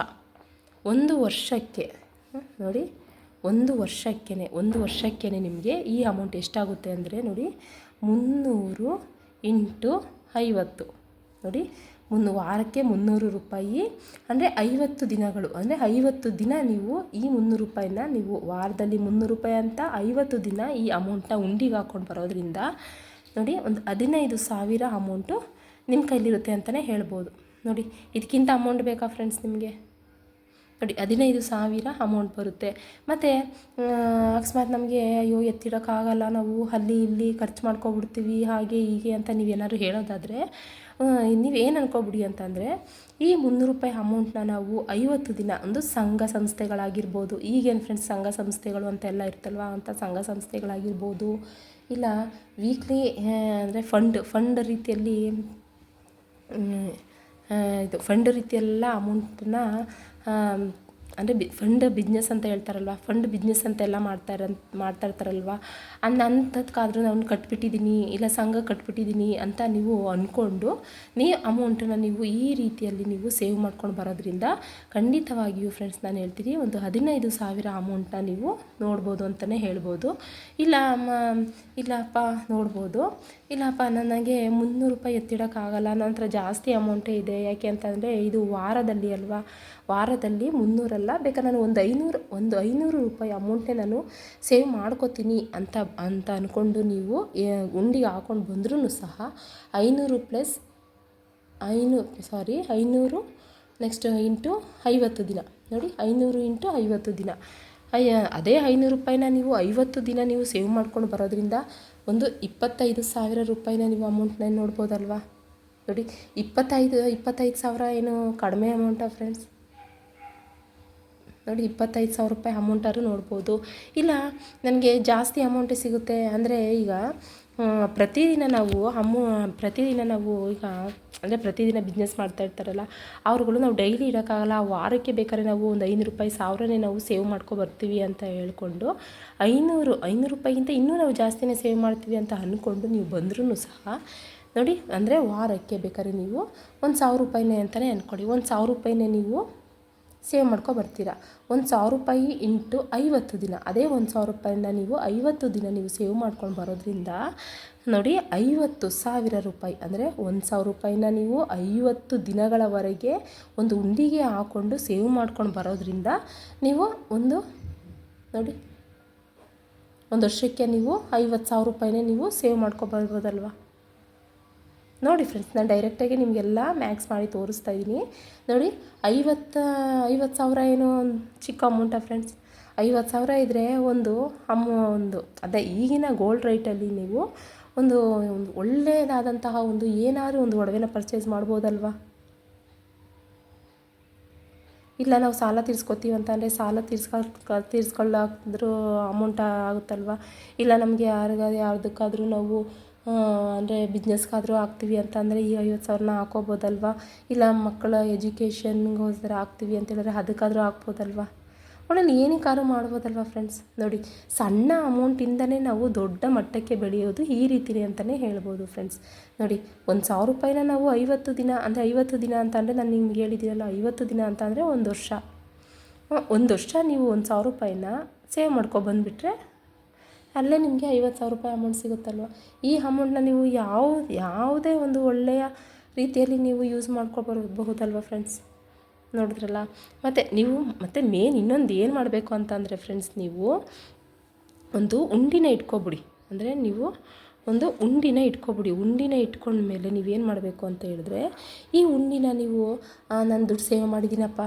ಒಂದು ವರ್ಷಕ್ಕೆ, ನೋಡಿ, ಒಂದು ವರ್ಷಕ್ಕೇ ಒಂದು ವರ್ಷಕ್ಕೇ ನಿಮಗೆ ಈ ಅಮೌಂಟ್ ಎಷ್ಟಾಗುತ್ತೆ ಅಂದರೆ ನೋಡಿ ಮುನ್ನೂರು ಇಂಟು ಐವತ್ತು. ನೋಡಿ ಮುನ್ನು ವಾರಕ್ಕೆ ಮುನ್ನೂರು ರೂಪಾಯಿ, ಅಂದರೆ ಐವತ್ತು ದಿನಗಳು, ಅಂದರೆ ಐವತ್ತು ದಿನ ನೀವು ಈ ಮುನ್ನೂರು ರೂಪಾಯಿನ ನೀವು ವಾರದಲ್ಲಿ ಮುನ್ನೂರು ರೂಪಾಯಿ ಅಂತ ಐವತ್ತು ದಿನ ಈ ಅಮೌಂಟನ್ನ ಉಂಡಿಗೆ ಹಾಕ್ಕೊಂಡು ಬರೋದ್ರಿಂದ ನೋಡಿ ಒಂದು ಹದಿನೈದು ಸಾವಿರ ಅಮೌಂಟು ನಿಮ್ಮ ಕೈಲಿರುತ್ತೆ ಅಂತಲೇ ಹೇಳ್ಬೋದು. ನೋಡಿ ಇದಕ್ಕಿಂತ ಅಮೌಂಟ್ ಬೇಕಾ ಫ್ರೆಂಡ್ಸ್ ನಿಮಗೆ? ನೋಡಿ, ಹದಿನೈದು ಸಾವಿರ ಅಮೌಂಟ್ ಬರುತ್ತೆ. ಮತ್ತು ಅಕಸ್ಮಾತ್ ನಮಗೆ ಅಯ್ಯೋ, ಎತ್ತಿಡೋಕ್ಕಾಗಲ್ಲ ನಾವು, ಅಲ್ಲಿ ಇಲ್ಲಿ ಖರ್ಚು ಮಾಡ್ಕೊಬಿಡ್ತೀವಿ, ಹಾಗೆ ಹೀಗೆ ಅಂತ ನೀವೇನಾದ್ರು ಹೇಳೋದಾದರೆ ನೀವೇನು ಅನ್ಕೊಬಿಡಿ ಅಂತಂದರೆ, ಈ ಮುನ್ನೂರು ರೂಪಾಯಿ ಅಮೌಂಟ್ನ ನಾವು ಐವತ್ತು ದಿನ ಒಂದು ಸಂಘ ಸಂಸ್ಥೆಗಳಾಗಿರ್ಬೋದು. ಈಗೇನು ಫ್ರೆಂಡ್ಸ್ ಸಂಘ ಸಂಸ್ಥೆಗಳು ಅಂತೆಲ್ಲ ಇರ್ತಲ್ವ? ಅಂತ ಸಂಘ ಸಂಸ್ಥೆಗಳಾಗಿರ್ಬೋದು. ಇಲ್ಲ ವೀಕ್ಲಿ ಅಂದರೆ ಫಂಡ್ ಫಂಡ್ ರೀತಿಯಲ್ಲಿ ಇದು ಫಂಡ್ ರೀತಿಯೆಲ್ಲ ಅಮೌಂಟನ್ನ ಅಂದರೆ ಬಿ ಫಂಡ್ ಬಿಸ್ನೆಸ್ ಅಂತ ಹೇಳ್ತಾರಲ್ವ? ಫಂಡ್ ಬಿಸ್ನೆಸ್ ಅಂತೆಲ್ಲ ಮಾಡ್ತಾರೆ ಮಾಡ್ತಾ ಇರ್ತಾರಲ್ವ? ಅನ್ನ ಅಂಥದ್ಕಾದ್ರೂ ನಾನು ಕಟ್ಬಿಟ್ಟಿದ್ದೀನಿ ಇಲ್ಲ ಸಂಘ ಕಟ್ಬಿಟ್ಟಿದ್ದೀನಿ ಅಂತ ನೀವು ಅಂದ್ಕೊಂಡು ನೀವು ಅಮೌಂಟನ್ನು ನೀವು ಈ ರೀತಿಯಲ್ಲಿ ನೀವು ಸೇವ್ ಮಾಡ್ಕೊಂಡು ಬರೋದ್ರಿಂದ ಖಂಡಿತವಾಗಿಯೂ ಫ್ರೆಂಡ್ಸ್ ನಾನು ಹೇಳ್ತೀನಿ ಒಂದು ಹದಿನೈದು ಸಾವಿರ ಅಮೌಂಟನ್ನ ನೀವು ನೋಡ್ಬೋದು ಅಂತಲೇ ಹೇಳ್ಬೋದು. ಇಲ್ಲ ಅಮ್ಮ ಇಲ್ಲಪ್ಪ, ನೋಡ್ಬೋದು. ಇಲ್ಲಪ್ಪ, ನನಗೆ ಮುನ್ನೂರು ರೂಪಾಯಿ ಎತ್ತಿಡೋಕ್ಕಾಗಲ್ಲ, ನನ್ನ ಹತ್ರ ಜಾಸ್ತಿ ಅಮೌಂಟೇ ಇದೆ, ಯಾಕೆ ಅಂತಂದರೆ ಇದು ವಾರದಲ್ಲಿ ಅಲ್ವಾ? ವಾರದಲ್ಲಿ ಮುನ್ನೂರಲ್ಲ ಬೇಕಾ ನಾನು ಒಂದು ಐನೂರು ಒಂದು ಐನೂರು ರೂಪಾಯಿ ಅಮೌಂಟೇ ನಾನು ಸೇವ್ ಮಾಡ್ಕೋತೀನಿ ಅಂತ ಅಂತ ಅಂದ್ಕೊಂಡು ನೀವು ಗುಂಡಿಗೆ ಹಾಕೊಂಡು ಬಂದ್ರೂ ಸಹ ಐನೂರು ಪ್ಲಸ್ ಐನೂರು ಸಾರಿ ಐನೂರು ನೆಕ್ಸ್ಟ್ ಇಂಟು ಐವತ್ತು ದಿನ. ನೋಡಿ, ಐನೂರು ಇಂಟು ಐವತ್ತು ದಿನ. ಅಯ್ಯ, ಅದೇ ಐನೂರು ರೂಪಾಯಿನ ನೀವು ಐವತ್ತು ದಿನ ನೀವು ಸೇವ್ ಮಾಡ್ಕೊಂಡು ಬರೋದ್ರಿಂದ ಒಂದು ಇಪ್ಪತ್ತೈದು ಸಾವಿರ ರೂಪಾಯಿನ ನೀವು ಅಮೌಂಟ್ನ ನೋಡ್ಬೋದಲ್ವಾ? ನೋಡಿ, ಇಪ್ಪತ್ತೈದು ಇಪ್ಪತ್ತೈದು ಸಾವಿರ ಏನು ಕಡಿಮೆ ಅಮೌಂಟಾ ಫ್ರೆಂಡ್ಸ್ ನೋಡಿ, ಇಪ್ಪತ್ತೈದು ಸಾವಿರ ರೂಪಾಯಿ ಅಮೌಂಟಾದ್ರು ನೋಡ್ಬೋದು. ಇಲ್ಲ, ನನಗೆ ಜಾಸ್ತಿ ಅಮೌಂಟೇ ಸಿಗುತ್ತೆ. ಅಂದರೆ ಈಗ ಪ್ರತಿದಿನ ನಾವು ಅಮ್ಮ, ಪ್ರತಿದಿನ ನಾವು ಈಗ, ಅಂದರೆ ಪ್ರತಿದಿನ ಬಿಸ್ನೆಸ್ ಮಾಡ್ತಾ ಇರ್ತಾರಲ್ಲ, ಅವ್ರುಗಳು ನಾವು ಡೈಲಿ ಇಡೋಕ್ಕಾಗಲ್ಲ ವಾರಕ್ಕೆ ಬೇಕಾದ್ರೆ ನಾವು ಒಂದು ಐನೂರು ರೂಪಾಯಿ ಸಾವಿರನೇ ನಾವು ಸೇವ್ ಮಾಡ್ಕೊ ಬರ್ತೀವಿ ಅಂತ ಹೇಳ್ಕೊಂಡು, ಐನೂರು ಐನೂರು ರೂಪಾಯಿಗಿಂತ ಇನ್ನೂ ನಾವು ಜಾಸ್ತಿನೇ ಸೇವ್ ಮಾಡ್ತೀವಿ ಅಂತ ಅಂದ್ಕೊಂಡು ನೀವು ಬಂದ್ರೂ ಸಹ, ನೋಡಿ, ಅಂದರೆ ವಾರಕ್ಕೆ ಬೇಕಾದ್ರೆ ನೀವು ಒಂದು ಸಾವಿರ ರೂಪಾಯಿನೇ ಅಂತಲೇ ಅಂದ್ಕೊಳ್ಳಿ ಒಂದು ಸಾವಿರ ರೂಪಾಯಿನೇ ನೀವು ಸೇವ್ ಮಾಡ್ಕೊ ಬರ್ತೀರಾ? ಒಂದು ಸಾವಿರ ರೂಪಾಯಿ ಇಂಟು ಐವತ್ತು ದಿನ. ಅದೇ ಒಂದು ಸಾವಿರ ರೂಪಾಯಿನ ನೀವು ಐವತ್ತು ದಿನ ನೀವು ಸೇವ್ ಮಾಡ್ಕೊಂಡು ಬರೋದ್ರಿಂದ ನೋಡಿ ಐವತ್ತು ಸಾವಿರ ರೂಪಾಯಿ. ಅಂದರೆ ಒಂದು ಸಾವಿರ ರೂಪಾಯಿನ ನೀವು ಐವತ್ತು ದಿನಗಳವರೆಗೆ ಒಂದು ಉಂಡಿಗೆ ಹಾಕ್ಕೊಂಡು ಸೇವ್ ಮಾಡ್ಕೊಂಡು ಬರೋದ್ರಿಂದ ನೀವು ಒಂದು ನೋಡಿ ಒಂದು ವರ್ಷಕ್ಕೆ ನೀವು ಐವತ್ತು ಸಾವಿರ ರೂಪಾಯಿನೇ ನೀವು ಸೇವ್ ಮಾಡ್ಕೊಬರ್ಬೋದಲ್ವಾ ನೋಡಿ ಫ್ರೆಂಡ್ಸ್ ನಾನು ಡೈರೆಕ್ಟಾಗಿ ನಿಮಗೆಲ್ಲ ಮ್ಯಾಕ್ಸ್ ಮಾಡಿ ತೋರಿಸ್ತಾ ಇದ್ದೀನಿ ನೋಡಿ, ಐವತ್ತು ಐವತ್ತು ಸಾವಿರ ಏನು ಒಂದು ಚಿಕ್ಕ ಅಮೌಂಟಾ ಫ್ರೆಂಡ್ಸ್ ಐವತ್ತು ಸಾವಿರ ಇದ್ದರೆ ಒಂದು ಅಮ್ಮ ಒಂದು ಅದೇ ಈಗಿನ ಗೋಲ್ಡ್ ರೇಟಲ್ಲಿ ನೀವು ಒಂದು ಒಂದು ಒಳ್ಳೆಯದಾದಂತಹ ಒಂದು ಏನಾದರೂ ಒಂದು ಒಡವೆನ ಪರ್ಚೇಸ್ ಮಾಡ್ಬೋದಲ್ವಾ? ಇಲ್ಲ ನಾವು ಸಾಲ ತೀರ್ಸ್ಕೊತೀವಿ ಅಂತಂದರೆ ಸಾಲ ತೀರ್ಸ್ಕೊ, ತೀರ್ಸ್ಕೊಳ್ಳಾದ್ರೂ ಅಮೌಂಟ್ ಆಗುತ್ತಲ್ವ? ಇಲ್ಲ ನಮಗೆ ಯಾರಿಗಾದ್ರೂ, ಯಾರ್ದಕ್ಕಾದರೂ ನಾವು ಅಂದರೆ ಬಿಸ್ನೆಸ್ಗಾದರೂ ಹಾಕ್ತೀವಿ ಅಂತ ಅಂದರೆ ಈ ಐವತ್ತು ಸಾವಿರನ ಹಾಕೋಬೋದಲ್ವಾ? ಇಲ್ಲ ಮಕ್ಕಳ ಎಜುಕೇಷನ್ಗೋಸ್ಕರ ಹಾಕ್ತೀವಿ ಅಂತ ಹೇಳಿದ್ರೆ ಅದಕ್ಕಾದ್ರೂ ಹಾಕ್ಬೋದಲ್ವಾ ಒಳ್ಳೆ ಏನಕ್ಕಾದ್ರೂ ಮಾಡ್ಬೋದಲ್ವಾ ಫ್ರೆಂಡ್ಸ್ ನೋಡಿ, ಸಣ್ಣ ಅಮೌಂಟಿಂದಲೇ ನಾವು ದೊಡ್ಡ ಮಟ್ಟಕ್ಕೆ ಬೆಳೆಯೋದು ಈ ರೀತಿನೇ ಅಂತಲೇ ಹೇಳ್ಬೋದು ಫ್ರೆಂಡ್ಸ್ ನೋಡಿ, ಒಂದು ಸಾವಿರ ರೂಪಾಯಿನ ನಾವು ಐವತ್ತು ದಿನ ಅಂದರೆ ಐವತ್ತು ದಿನ ಅಂತ ಅಂದರೆ ನಾನು ನಿಮ್ಗೆ ಹೇಳಿದ್ದೀನಲ್ಲ, ಐವತ್ತು ದಿನ ಅಂತ ಅಂದರೆ ಒಂದು ವರ್ಷ. ಒಂದು ವರ್ಷ ನೀವು ಒಂದು ಸಾವಿರ ರೂಪಾಯಿನ ಸೇವ್ ಮಾಡ್ಕೊಬಂದುಬಿಟ್ರೆ ಅಲ್ಲೇ ನಿಮಗೆ ಐವತ್ತು ಸಾವಿರ ರೂಪಾಯಿ ಅಮೌಂಟ್ ಸಿಗುತ್ತಲ್ವ? ಈ ಅಮೌಂಟ್ನ ನೀವು ಯಾವ, ಯಾವುದೇ ಒಂದು ಒಳ್ಳೆಯ ರೀತಿಯಲ್ಲಿ ನೀವು ಯೂಸ್ ಮಾಡ್ಕೊಬರ್ಬಹುದಲ್ವ ಫ್ರೆಂಡ್ಸ್ ನೋಡಿದ್ರಲ್ಲ? ಮತ್ತು ನೀವು, ಮತ್ತು ಮೇನ್ ಇನ್ನೊಂದು ಏನು ಮಾಡಬೇಕು ಅಂತಂದರೆ ಫ್ರೆಂಡ್ಸ್ ನೀವು ಒಂದು ಉಂಡಿನ ಇಟ್ಕೊಬಿಡಿ. ಅಂದರೆ ನೀವು ಒಂದು ಉಂಡಿನ ಇಟ್ಕೊಬಿಡಿ. ಉಂಡಿನ ಇಟ್ಕೊಂಡ್ಮೇಲೆ ನೀವೇನು ಮಾಡಬೇಕು ಅಂತ ಹೇಳಿದ್ರೆ, ಈ ಉಂಡಿನ ನೀವು ನಾನು ದುಡ್ಡು ಸೇವ್ ಮಾಡಿದ್ದೀನಪ್ಪ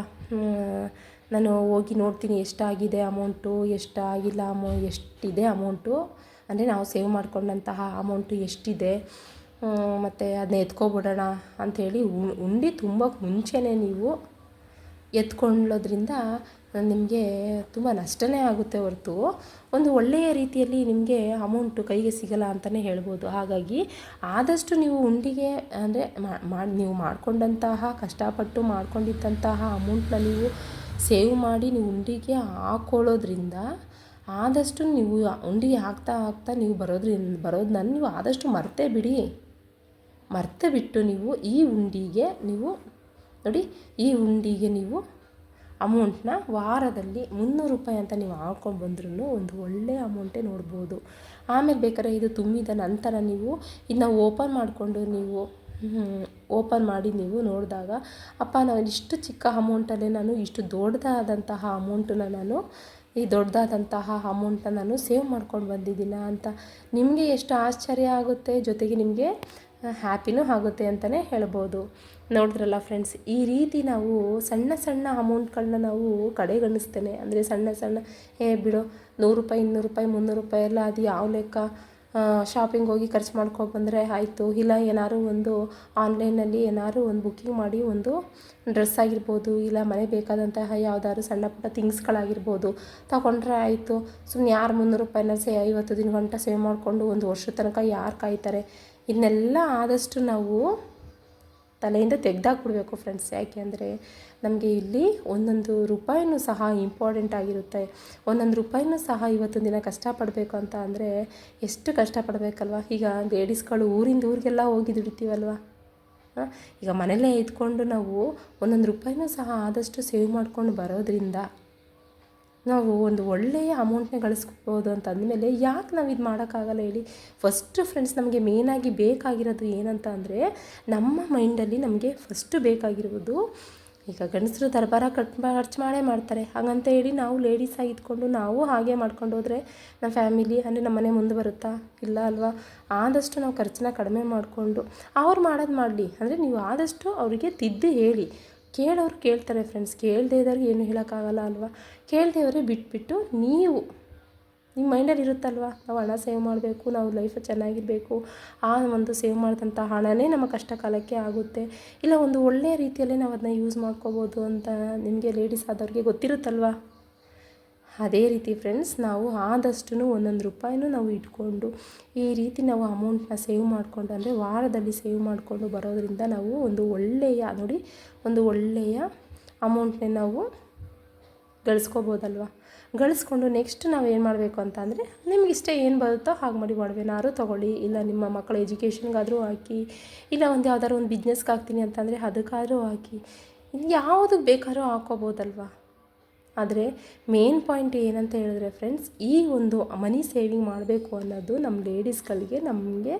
ನಾನು ಹೋಗಿ ನೋಡ್ತೀನಿ ಎಷ್ಟಾಗಿದೆ ಅಮೌಂಟು, ಎಷ್ಟಾಗಿಲ್ಲ ಅಮೌ, ಎಷ್ಟಿದೆ ಅಮೌಂಟು. ಅಂದರೆ ನಾವು ಸೇವ್ ಮಾಡ್ಕೊಂಡಂತಹ ಅಮೌಂಟು ಎಷ್ಟಿದೆ ಮತ್ತು ಅದನ್ನ ಎತ್ಕೊಬಿಡೋಣ ಅಂಥೇಳಿ ಉಂಡಿ ತುಂಬ ಮುಂಚೆನೇ ನೀವು ಎತ್ಕೊಳ್ಳೋದ್ರಿಂದ ನಿಮಗೆ ತುಂಬ ನಷ್ಟವೇ ಆಗುತ್ತೆ ಹೊರತು. ಒಂದು ಒಳ್ಳೆಯ ರೀತಿಯಲ್ಲಿ ನಿಮಗೆ ಅಮೌಂಟು ಕೈಗೆ ಸಿಗಲ್ಲ ಅಂತಲೇ ಹೇಳ್ಬೋದು. ಹಾಗಾಗಿ ಆದಷ್ಟು ನೀವು ಉಂಡಿಗೆ ಅಂದರೆ ಮಾಡಿ ನೀವು ಮಾಡಿಕೊಂಡಂತಹ, ಕಷ್ಟಪಟ್ಟು ಮಾಡ್ಕೊಂಡಿದ್ದಂತಹ ಅಮೌಂಟನ್ನ ನೀವು ಸೇವ್ ಮಾಡಿ ನೀವು ಉಂಡಿಗೆ ಹಾಕೊಳ್ಳೋದ್ರಿಂದ ಆದಷ್ಟು ನೀವು ಉಂಡಿಗೆ ಹಾಕ್ತಾ ಹಾಕ್ತಾ ನೀವು ಬರೋದ್ರಿಂದ ಬರೋದನ್ನ ನೀವು ಆದಷ್ಟು ಮರ್ತೇ ಬಿಡಿ. ಮರ್ತೆ ಬಿಟ್ಟು ನೀವು ಈ ಉಂಡಿಗೆ ನೀವು ನೋಡಿ, ಈ ಉಂಡಿಗೆ ನೀವು ಅಮೌಂಟ್ನ ವಾರದಲ್ಲಿ ಮುನ್ನೂರು ರೂಪಾಯಿ ಅಂತ ನೀವು ಹಾಕ್ಕೊಂಡು ಬಂದ್ರೂ ಒಂದು ಒಳ್ಳೆಯ ಅಮೌಂಟೇ ನೋಡ್ಬೋದು. ಆಮೇಲೆ ಬೇಕಾದ್ರೆ ಇದು ತುಂಬಿದ ನಂತರ ನೀವು ಇದನ್ನ ಓಪನ್ ಮಾಡಿಕೊಂಡು ನೀವು ಓಪನ್ ಮಾಡಿ ನೀವು ನೋಡಿದಾಗ, ಅಪ್ಪ ನಾನು ಇಷ್ಟು ಚಿಕ್ಕ ಅಮೌಂಟಲ್ಲೇ ನಾನು ಇಷ್ಟು ದೊಡ್ಡದಾದಂತಹ ಅಮೌಂಟನ್ನ ನಾನು, ಈ ದೊಡ್ಡದಾದಂತಹ ಅಮೌಂಟನ್ನ ನಾನು ಸೇವ್ ಮಾಡ್ಕೊಂಡು ಬಂದಿದ್ದೀನ ಅಂತ ನಿಮಗೆ ಎಷ್ಟು ಆಶ್ಚರ್ಯ ಆಗುತ್ತೆ, ಜೊತೆಗೆ ನಿಮಗೆ ಹ್ಯಾಪಿನೂ ಆಗುತ್ತೆ ಅಂತಲೇ ಹೇಳ್ಬೋದು. ನೋಡಿದ್ರಲ್ಲ ಫ್ರೆಂಡ್ಸ್, ಈ ರೀತಿ ನಾವು ಸಣ್ಣ ಸಣ್ಣ ಅಮೌಂಟ್ಗಳನ್ನ ನಾವು ಕಡೆಗಣಿಸ್ತೇನೆ. ಅಂದರೆ ಸಣ್ಣ ಸಣ್ಣ, ಏ, ಬಿಡು, ನೂರು ರೂಪಾಯಿ, ಇನ್ನೂರು ರೂಪಾಯಿ, ಮುನ್ನೂರು ರೂಪಾಯಿ ಎಲ್ಲ ಅದು ಯಾವ ಲೆಕ್ಕ ಶಾಪಿಂಗ್ ಹೋಗಿ ಖರ್ಚು ಮಾಡ್ಕೊಬಂದರೆ ಆಯಿತು. ಇಲ್ಲ ಏನಾದ್ರು ಒಂದು ಆನ್ಲೈನಲ್ಲಿ ಏನಾದ್ರು ಒಂದು ಬುಕ್ಕಿಂಗ್ ಮಾಡಿ ಒಂದು ಡ್ರೆಸ್ ಆಗಿರ್ಬೋದು, ಇಲ್ಲ ಮನೆ ಬೇಕಾದಂತಹ ಯಾವುದಾದ್ರು ಸಣ್ಣ ಪುಟ್ಟ ಥಿಂಗ್ಸ್ಗಳಾಗಿರ್ಬೋದು ತಗೊಂಡ್ರೆ ಆಯಿತು. ಸುಮ್ಮನೆ ಯಾರು ಮುನ್ನೂರು ರೂಪಾಯಿನ ಸೇ, ಐವತ್ತು ದಿನ ಗಂಟ ಸೇವ್ ಮಾಡಿಕೊಂಡು ಒಂದು ವರ್ಷದ ತನಕ ಯಾರು ಕಾಯ್ತಾರೆ? ಇದನ್ನೆಲ್ಲ ಆದಷ್ಟು ನಾವು ತಲೆಯಿಂದ ತೆಗ್ದಾಕ್ಬಿಡ್ಬೇಕು ಫ್ರೆಂಡ್ಸ್ ಯಾಕೆ ಅಂದರೆ ನಮಗೆ ಇಲ್ಲಿ ಒಂದೊಂದು ರೂಪಾಯಿನೂ ಸಹ ಇಂಪಾರ್ಟೆಂಟ್ ಆಗಿರುತ್ತೆ. ಒಂದೊಂದು ರೂಪಾಯಿನೂ ಸಹ ಇವತ್ತೊಂದು ದಿನ ಕಷ್ಟಪಡಬೇಕು ಅಂತ ಅಂದರೆ ಎಷ್ಟು ಕಷ್ಟಪಡಬೇಕಲ್ವ? ಈಗ ಲೇಡೀಸ್ಗಳು ಊರಿಂದ ಊರಿಗೆಲ್ಲ ಹೋಗಿ ದುಡಿತೀವಲ್ವ? ಈಗ ಮನೆಯಲ್ಲೇ ಇದ್ಕೊಂಡು ನಾವು ಒಂದೊಂದು ರೂಪಾಯಿನೂ ಸಹ ಆದಷ್ಟು ಸೇವ್ ಮಾಡ್ಕೊಂಡು ಬರೋದ್ರಿಂದ ನಾವು ಒಂದು ಒಳ್ಳೆಯ ಅಮೌಂಟ್ನೇ ಗಳಿಸ್ಬೋದು ಅಂತ ಅಂದಮೇಲೆ ಯಾಕೆ ನಾವು ಇದು ಮಾಡೋಕ್ಕಾಗಲ್ಲ ಹೇಳಿ? ಫಸ್ಟ್ ಫ್ರೆಂಡ್ಸ್ ನಮಗೆ ಮೇನಾಗಿ ಬೇಕಾಗಿರೋದು ಏನಂತ ಅಂದರೆ ನಮ್ಮ ಮೈಂಡಲ್ಲಿ ನಮಗೆ ಫಸ್ಟು ಬೇಕಾಗಿರುವುದು ಈಗ ಗಂಡಸರು ದರ್ಬಾರ ಕಟ್ ಖರ್ಚು ಮಾಡೇ ಮಾಡ್ತಾರೆ. ಹಾಗಂತ ಹೇಳಿ ನಾವು ಲೇಡೀಸ್ ಆಗಿದ್ಕೊಂಡು ನಾವು ಹಾಗೆ ಮಾಡ್ಕೊಂಡು ಹೋದರೆ ನಮ್ಮ ಫ್ಯಾಮಿಲಿ ಅಂದರೆ ನಮ್ಮ ಮನೆ ಮುಂದೆ ಬರುತ್ತಾ? ಇಲ್ಲ ಅಲ್ವಾ? ಆದಷ್ಟು ನಾವು ಖರ್ಚನ್ನ ಕಡಿಮೆ ಮಾಡಿಕೊಂಡು ಅವ್ರು ಮಾಡೋದು ಮಾಡಲಿ. ಅಂದರೆ ನೀವು ಆದಷ್ಟು ಅವರಿಗೆ ತಿದ್ದು ಹೇಳಿ. ಕೇಳೋರು ಕೇಳ್ತಾರೆ ಫ್ರೆಂಡ್ಸ್ ಕೇಳದೇ ಇದ್ದವ್ರಿಗೆ ಏನು ಹೇಳೋಕ್ಕಾಗಲ್ಲ ಅಲ್ವಾ? ಕೇಳದೇವ್ರೆ ಬಿಟ್ಬಿಟ್ಟು ನೀವು, ನಿಮ್ಮ ಮೈಂಡಲ್ಲಿ ಇರುತ್ತಲ್ವ? ನಾವು ಹಣ ಸೇವ್ ಮಾಡಬೇಕು, ನಾವು ಲೈಫ್ ಚೆನ್ನಾಗಿರಬೇಕು, ಆ ಒಂದು ಸೇವ್ ಮಾಡಿದಂಥ ಹಣನೇ ನಮ್ಮ ಕಷ್ಟ ಕಾಲಕ್ಕೆ ಆಗುತ್ತೆ. ಇಲ್ಲ, ಒಂದು ಒಳ್ಳೆಯ ರೀತಿಯಲ್ಲೇ ನಾವು ಅದನ್ನ ಯೂಸ್ ಮಾಡ್ಕೋಬೋದು ಅಂತ ನಿಮಗೆ ಲೇಡೀಸ್ ಆದವ್ರಿಗೆ ಗೊತ್ತಿರುತ್ತಲ್ವ? ಅದೇ ರೀತಿ ಫ್ರೆಂಡ್ಸ್ ನಾವು ಆದಷ್ಟು ಒಂದೊಂದು ರೂಪಾಯಿನೂ ನಾವು ಇಟ್ಕೊಂಡು, ಈ ರೀತಿ ನಾವು ಅಮೌಂಟ್ನ ಸೇವ್ ಮಾಡಿಕೊಂಡು, ಅಂದರೆ ವಾರದಲ್ಲಿ ಸೇವ್ ಮಾಡಿಕೊಂಡು ಬರೋದರಿಂದ ನಾವು ಒಂದು ಒಳ್ಳೆಯ, ನೋಡಿ, ಒಂದು ಒಳ್ಳೆಯ ಅಮೌಂಟ್ನೇ ನಾವು ಗಳಿಸ್ಕೋಬೋದಲ್ವ? ಗಳಿಸ್ಕೊಂಡು ನೆಕ್ಸ್ಟ್ ನಾವು ಏನು ಮಾಡಬೇಕು ಅಂತ ಅಂದರೆ, ನಿಮ್ಗೆ ಏನು ಬರುತ್ತೋ ಹಾಗೆ ಮಾಡಿ ಒಡವೆನಾರು ತೊಗೊಳ್ಳಿ, ಇಲ್ಲ ನಿಮ್ಮ ಮಕ್ಕಳ ಎಜುಕೇಷನ್ಗಾದರೂ ಹಾಕಿ, ಇಲ್ಲ ಒಂದು ಯಾವ್ದಾದ್ರು ಒಂದು ಬಿಸ್ನೆಸ್ಗೆ ಹಾಕ್ತೀನಿ ಅಂತಂದರೆ ಅದಕ್ಕಾದರೂ ಹಾಕಿ ಯಾವುದಕ್ಕೆ ಬೇಕಾದ್ರೂ ಹಾಕೋಬೋದಲ್ವ? ಆದರೆ ಮೇನ್ ಪಾಯಿಂಟ್ ಏನಂತ ಹೇಳಿದ್ರೆ ಫ್ರೆಂಡ್ಸ್ ಈ ಒಂದು ಮನಿ ಸೇವಿಂಗ್ ಮಾಡಬೇಕು ಅನ್ನೋದು ನಮ್ಮ ಲೇಡೀಸ್ಗಳಿಗೆ ನಮಗೆ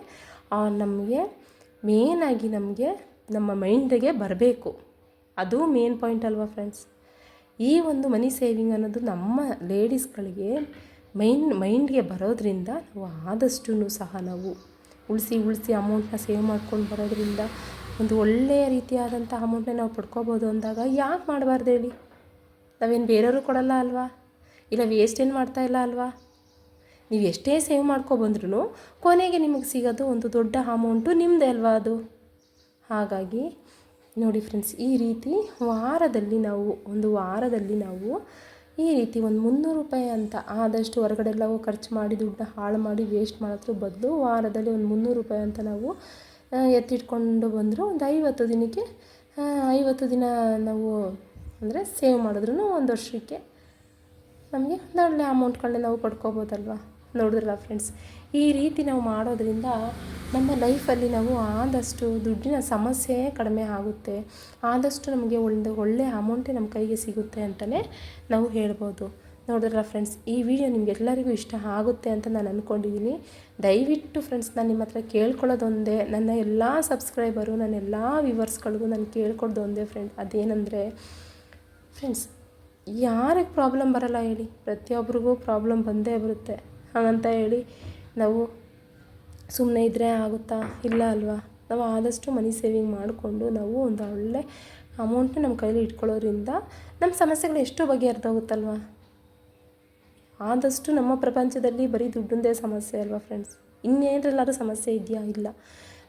ನಮಗೆ ಮೇನಾಗಿ ನಮಗೆ ನಮ್ಮ ಮೈಂಡಿಗೆ ಬರಬೇಕು. ಅದು ಮೇನ್ ಪಾಯಿಂಟ್ ಅಲ್ವಾ ಫ್ರೆಂಡ್ಸ್ ಈ ಒಂದು ಮನಿ ಸೇವಿಂಗ್ ಅನ್ನೋದು ನಮ್ಮ ಲೇಡೀಸ್ಗಳಿಗೆ ಮೈನ್ ಮೈಂಡ್ಗೆ ಬರೋದ್ರಿಂದ ನಾವು ಆದಷ್ಟು ಸಹ ನಾವು ಉಳಿಸಿ ಉಳಿಸಿ ಅಮೌಂಟ್ನ ಸೇವ್ ಮಾಡ್ಕೊಂಡು ಬರೋದ್ರಿಂದ ಒಂದು ಒಳ್ಳೆಯ ರೀತಿಯಾದಂಥ ಅಮೌಂಟ್ನ ನಾವು ಪಡ್ಕೋಬೋದು ಅಂದಾಗ ಯಾಕೆ ಮಾಡಬಾರ್ದು ಹೇಳಿ? ನಾವೇನು ಬೇರೆಯವರು ಕೊಡಲ್ಲ ಅಲ್ವಾ? ಇಲ್ಲ ವೇಸ್ಟ್ ಏನು ಮಾಡ್ತಾ ಇಲ್ಲ ಅಲ್ವಾ? ನೀವು ಎಷ್ಟೇ ಸೇವ್ ಮಾಡ್ಕೊಬಂದ್ರೂ ಕೊನೆಗೆ ನಿಮಗೆ ಸಿಗೋದು ಒಂದು ದೊಡ್ಡ ಅಮೌಂಟು ನಿಮ್ಮದೇ ಅಲ್ವಾ ಅದು? ಹಾಗಾಗಿ ನೋಡಿ ಫ್ರೆಂಡ್ಸ್, ಈ ರೀತಿ ವಾರದಲ್ಲಿ ನಾವು, ಒಂದು ವಾರದಲ್ಲಿ ನಾವು ಈ ರೀತಿ ಒಂದು ಮುನ್ನೂರು ರೂಪಾಯಿ ಅಂತ ಆದಷ್ಟು ಹೊರಗಡೆ ಎಲ್ಲವೂ ಖರ್ಚು ಮಾಡಿ ದುಡ್ಡು ಹಾಳು ಮಾಡಿ ವೇಸ್ಟ್ ಮಾಡೋದ್ರ ಬದಲು ವಾರದಲ್ಲಿ ಒಂದು ಮುನ್ನೂರು ರೂಪಾಯಿ ಅಂತ ನಾವು ಎತ್ತಿಟ್ಕೊಂಡು ಬಂದರೂ. ಒಂದು ಐವತ್ತು ದಿನಕ್ಕೆ ಐವತ್ತು ದಿನ ನಾವು ಅಂದರೆ ಸೇವ್ ಮಾಡಿದ್ರೂ ಒಂದು ವರ್ಷಕ್ಕೆ ನಮಗೆ ಒಂದೊಳ್ಳೆ ಅಮೌಂಟ್ಗಳನ್ನ ನಾವು ಪಡ್ಕೋಬೋದಲ್ವ? ನೋಡಿದ್ರಲ್ಲ ಫ್ರೆಂಡ್ಸ್ ಈ ರೀತಿ ನಾವು ಮಾಡೋದ್ರಿಂದ ನಮ್ಮ ಲೈಫಲ್ಲಿ ನಾವು ಆದಷ್ಟು ದುಡ್ಡಿನ ಸಮಸ್ಯೆ ಕಡಿಮೆ ಆಗುತ್ತೆ. ಆದಷ್ಟು ನಮಗೆ ಒಂದು ಒಳ್ಳೆಯ ಅಮೌಂಟೇ ನಮ್ಮ ಕೈಗೆ ಸಿಗುತ್ತೆ ಅಂತಲೇ ನಾವು ಹೇಳ್ಬೋದು. ನೋಡಿದ್ರಲ್ಲ ಫ್ರೆಂಡ್ಸ್ ಈ ವಿಡಿಯೋ ನಿಮಗೆಲ್ಲರಿಗೂ ಇಷ್ಟ ಆಗುತ್ತೆ ಅಂತ ನಾನು ಅಂದ್ಕೊಂಡಿದ್ದೀನಿ ದಯವಿಟ್ಟು ಫ್ರೆಂಡ್ಸ್ ನಾನು ನಿಮ್ಮ ಹತ್ರ ಕೇಳ್ಕೊಳ್ಳೋದೊಂದೇ, ನನ್ನ ಎಲ್ಲ ಸಬ್ಸ್ಕ್ರೈಬರು ನನ್ನ ಎಲ್ಲ ವ್ಯೂವರ್ಸ್ಗಳಿಗೂ ನಾನು ಕೇಳ್ಕೊಡೋದೊಂದೇ ಒಂದೇ ಫ್ರೆಂಡ್ ಅದೇನೆಂದರೆ ಫ್ರೆಂಡ್ಸ್ ಯಾರಿಗೆ ಪ್ರಾಬ್ಲಮ್ ಬರಲ್ಲ ಹೇಳಿ. ಪ್ರತಿಯೊಬ್ಬರಿಗೂ ಪ್ರಾಬ್ಲಮ್ ಬಂದೇ ಬರುತ್ತೆ. ಹಾಗಂತ ಹೇಳಿ, ನಾವು ಸುಮ್ಮನೆ ಇದ್ದರೆ ಆಗುತ್ತಾ? ಇಲ್ಲ ಅಲ್ವಾ? ನಾವು ಆದಷ್ಟು ಮನಿ ಸೇವಿಂಗ್ ಮಾಡಿಕೊಂಡು ನಾವು ಒಂದು ಒಳ್ಳೆ ಅಮೌಂಟ್ನ ನಮ್ಮ ಕೈಲಿ ಇಟ್ಕೊಳ್ಳೋದ್ರಿಂದ ನಮ್ಮ ಸಮಸ್ಯೆಗಳು ಎಷ್ಟೋ ಬಗೆಹರಿದೋಗುತ್ತಲ್ವ? ಆದಷ್ಟು ನಮ್ಮ ಪ್ರಪಂಚದಲ್ಲಿ ಬರೀ ದುಡ್ಡೊಂದೇ ಸಮಸ್ಯೆ ಅಲ್ವಾ ಫ್ರೆಂಡ್ಸ್ ಇನ್ನೇನರಲ್ಲಾದ್ರೂ ಸಮಸ್ಯೆ ಇದೆಯಾ? ಇಲ್ಲ.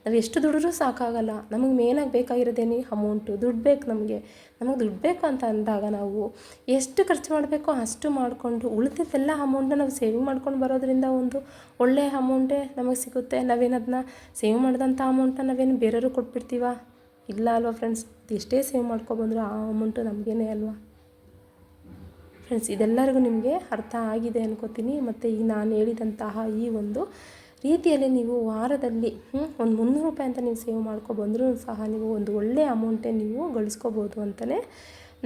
ನಾವು ಎಷ್ಟು ದುಡಿದ್ರೂ ಸಾಕಾಗಲ್ಲ. ನಮಗೆ ಮೇನಾಗಿ ಬೇಕಾಗಿರೋದೇನಿ ಅಮೌಂಟು ದುಡ್ಡು ಬೇಕು ನಮಗೆ. ನಮಗೆ ದುಡ್ಡು ಬೇಕು ಅಂತ ಅಂದಾಗ ನಾವು ಎಷ್ಟು ಖರ್ಚು ಮಾಡಬೇಕೋ ಅಷ್ಟು ಮಾಡಿಕೊಂಡು ಉಳಿದಿದ್ದೆಲ್ಲ ಅಮೌಂಟನ್ನ ನಾವು ಸೇವಿಂಗ್ ಮಾಡ್ಕೊಂಡು ಬರೋದ್ರಿಂದ ಒಂದು ಒಳ್ಳೆಯ ಅಮೌಂಟೇ ನಮಗೆ ಸಿಗುತ್ತೆ. ನಾವೇನದನ್ನ ಸೇವ್ ಮಾಡಿದಂಥ ಅಮೌಂಟನ್ನ ನಾವೇನು ಬೇರೆಯವ್ರಿಗೆ ಕೊಟ್ಬಿಡ್ತೀವ? ಇಲ್ಲ ಅಲ್ವಾ ಫ್ರೆಂಡ್ಸ್ ಎಷ್ಟೇ ಸೇವ್ ಮಾಡ್ಕೊಬಂದ್ರು ಆ ಅಮೌಂಟು ನಮಗೇನೆ ಅಲ್ವಾ? ಫ್ರೆಂಡ್ಸ್ ಇದೆಲ್ಲರಿಗೂ ನಿಮಗೆ ಅರ್ಥ ಆಗಿದೆ ಅನ್ಕೋತೀನಿ. ಮತ್ತು ಈ ನಾನು ಹೇಳಿದಂತಹ ಈ ಒಂದು ರೀತಿಯಲ್ಲಿ ನೀವು ವಾರದಲ್ಲಿ ಒಂದು ಮುನ್ನೂರು ರೂಪಾಯಿ ಅಂತ ನೀವು ಸೇವ್ ಮಾಡ್ಕೊಬಂದ್ರೂ ಸಹ ನೀವು ಒಂದು ಒಳ್ಳೆಯ ಅಮೌಂಟೇ ನೀವು ಗಳಿಸ್ಕೋಬೋದು ಅಂತಲೇ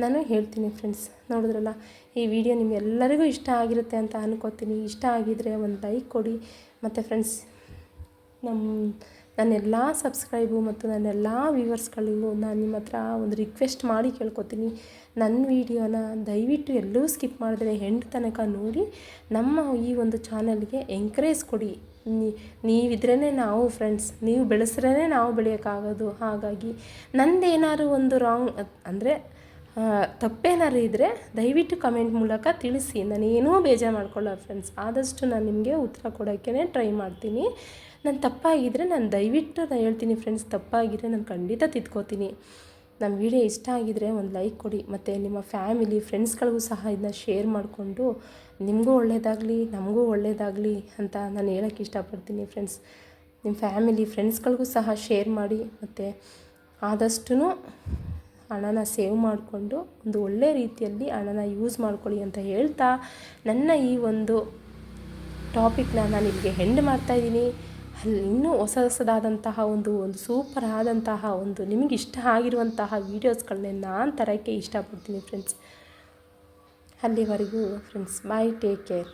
ನಾನು ಹೇಳ್ತೀನಿ ಫ್ರೆಂಡ್ಸ್ ನೋಡಿದ್ರಲ್ಲ, ಈ ವಿಡಿಯೋ ನಿಮಗೆಲ್ಲರಿಗೂ ಇಷ್ಟ ಆಗಿರುತ್ತೆ ಅಂತ ಅನ್ಕೋತೀನಿ. ಇಷ್ಟ ಆಗಿದರೆ ಒಂದು ಲೈಕ್ ಕೊಡಿ. ಮತ್ತು ಫ್ರೆಂಡ್ಸ್ ನಮ್ಮ ನನ್ನೆಲ್ಲ ಸಬ್ಸ್ಕ್ರೈಬು ಮತ್ತು ನನ್ನೆಲ್ಲ ವ್ಯೂವರ್ಸ್ಗಳಿಗೂ ನಾನು ನಿಮ್ಮ ಹತ್ರ ಒಂದು ರಿಕ್ವೆಸ್ಟ್ ಮಾಡಿ ಕೇಳ್ಕೊತೀನಿ. ನನ್ನ ವಿಡಿಯೋನ ದಯವಿಟ್ಟು ಎಲ್ಲೂ ಸ್ಕಿಪ್ ಮಾಡಿದ್ರೆ ಹೆಂಡ್ ತನಕ ನೋಡಿ ನಮ್ಮ ಈ ಒಂದು ಚಾನಲ್ಗೆ ಎಂಕರೇಜ್ ಕೊಡಿ. ನೀವಿದ್ರೇ ನಾವು ಫ್ರೆಂಡ್ಸ್ ನೀವು ಬೆಳೆಸ್ರೇ ನಾವು ಬೆಳೆಯೋಕ್ಕಾಗೋದು. ಹಾಗಾಗಿ ನಂದೇನಾದ್ರು ಒಂದು ರಾಂಗ್ ಅಂದರೆ ತಪ್ಪೇನಾದ್ರು ಇದ್ದರೆ ದಯವಿಟ್ಟು ಕಮೆಂಟ್ ಮೂಲಕ ತಿಳಿಸಿ. ನಾನೇನೂ ಬೇಜಾರು ಮಾಡ್ಕೊಳ್ಳೋ ಫ್ರೆಂಡ್ಸ್ ಆದಷ್ಟು ನಾನು ನಿಮಗೆ ಉತ್ತರ ಕೊಡೋಕ್ಕೆ ಟ್ರೈ ಮಾಡ್ತೀನಿ. ನಾನು ತಪ್ಪಾಗಿದ್ದರೆ ನಾನು ದಯವಿಟ್ಟು ನಾನು ಹೇಳ್ತೀನಿ ಫ್ರೆಂಡ್ಸ್ ತಪ್ಪಾಗಿದ್ದರೆ ನಾನು ಖಂಡಿತ ತಿದ್ಕೋತೀನಿ. ನಮ್ಮ ವಿಡಿಯೋ ಇಷ್ಟ ಆಗಿದ್ರೆ ಒಂದು ಲೈಕ್ ಕೊಡಿ ಮತ್ತು ನಿಮ್ಮ ಫ್ಯಾಮಿಲಿ, ಫ್ರೆಂಡ್ಸ್ಗಳಿಗೂ ಸಹ ಇದನ್ನ ಶೇರ್ ಮಾಡಿಕೊಂಡು ನಿಮಗೂ ಒಳ್ಳೆಯದಾಗಲಿ ನಮಗೂ ಒಳ್ಳೆಯದಾಗಲಿ ಅಂತ ನಾನು ಹೇಳೋಕ್ಕೆ ಇಷ್ಟಪಡ್ತೀನಿ ಫ್ರೆಂಡ್ಸ್ ನಿಮ್ಮ ಫ್ಯಾಮಿಲಿ, ಫ್ರೆಂಡ್ಸ್ಗಳಿಗೂ ಸಹ ಶೇರ್ ಮಾಡಿ ಮತ್ತು ಆದಷ್ಟು ಹಣನ ಸೇವ್ ಮಾಡಿಕೊಂಡು ಒಂದು ಒಳ್ಳೆ ರೀತಿಯಲ್ಲಿ ಹಣನ ಯೂಸ್ ಮಾಡ್ಕೊಳ್ಳಿ ಅಂತ ಹೇಳ್ತಾ ನನ್ನ ಈ ಒಂದು ಟಾಪಿಕ್ನ ನಾನು ನಿಮಗೆ ಹೆಂಡ್ ಮಾಡ್ತಾಯಿದ್ದೀನಿ ಅಲ್ಲಿ ಇನ್ನೂ ಹೊಸ ಹೊಸದಾದಂತಹ ಒಂದು ಒಂದು ಸೂಪರ್ ಆದಂತಹ ಒಂದು ನಿಮಗೆ ಇಷ್ಟ ಆಗಿರುವಂತಹ ವೀಡಿಯೋಸ್ಗಳನ್ನೇ ನಾನು ತರೋಕ್ಕೆ ಇಷ್ಟಪಡ್ತೀನಿ ಫ್ರೆಂಡ್ಸ್ ಅಲ್ಲಿವರೆಗೂ ಫ್ರೆಂಡ್ಸ್ ಬೈ ಟೇಕ್ ಕೇರ್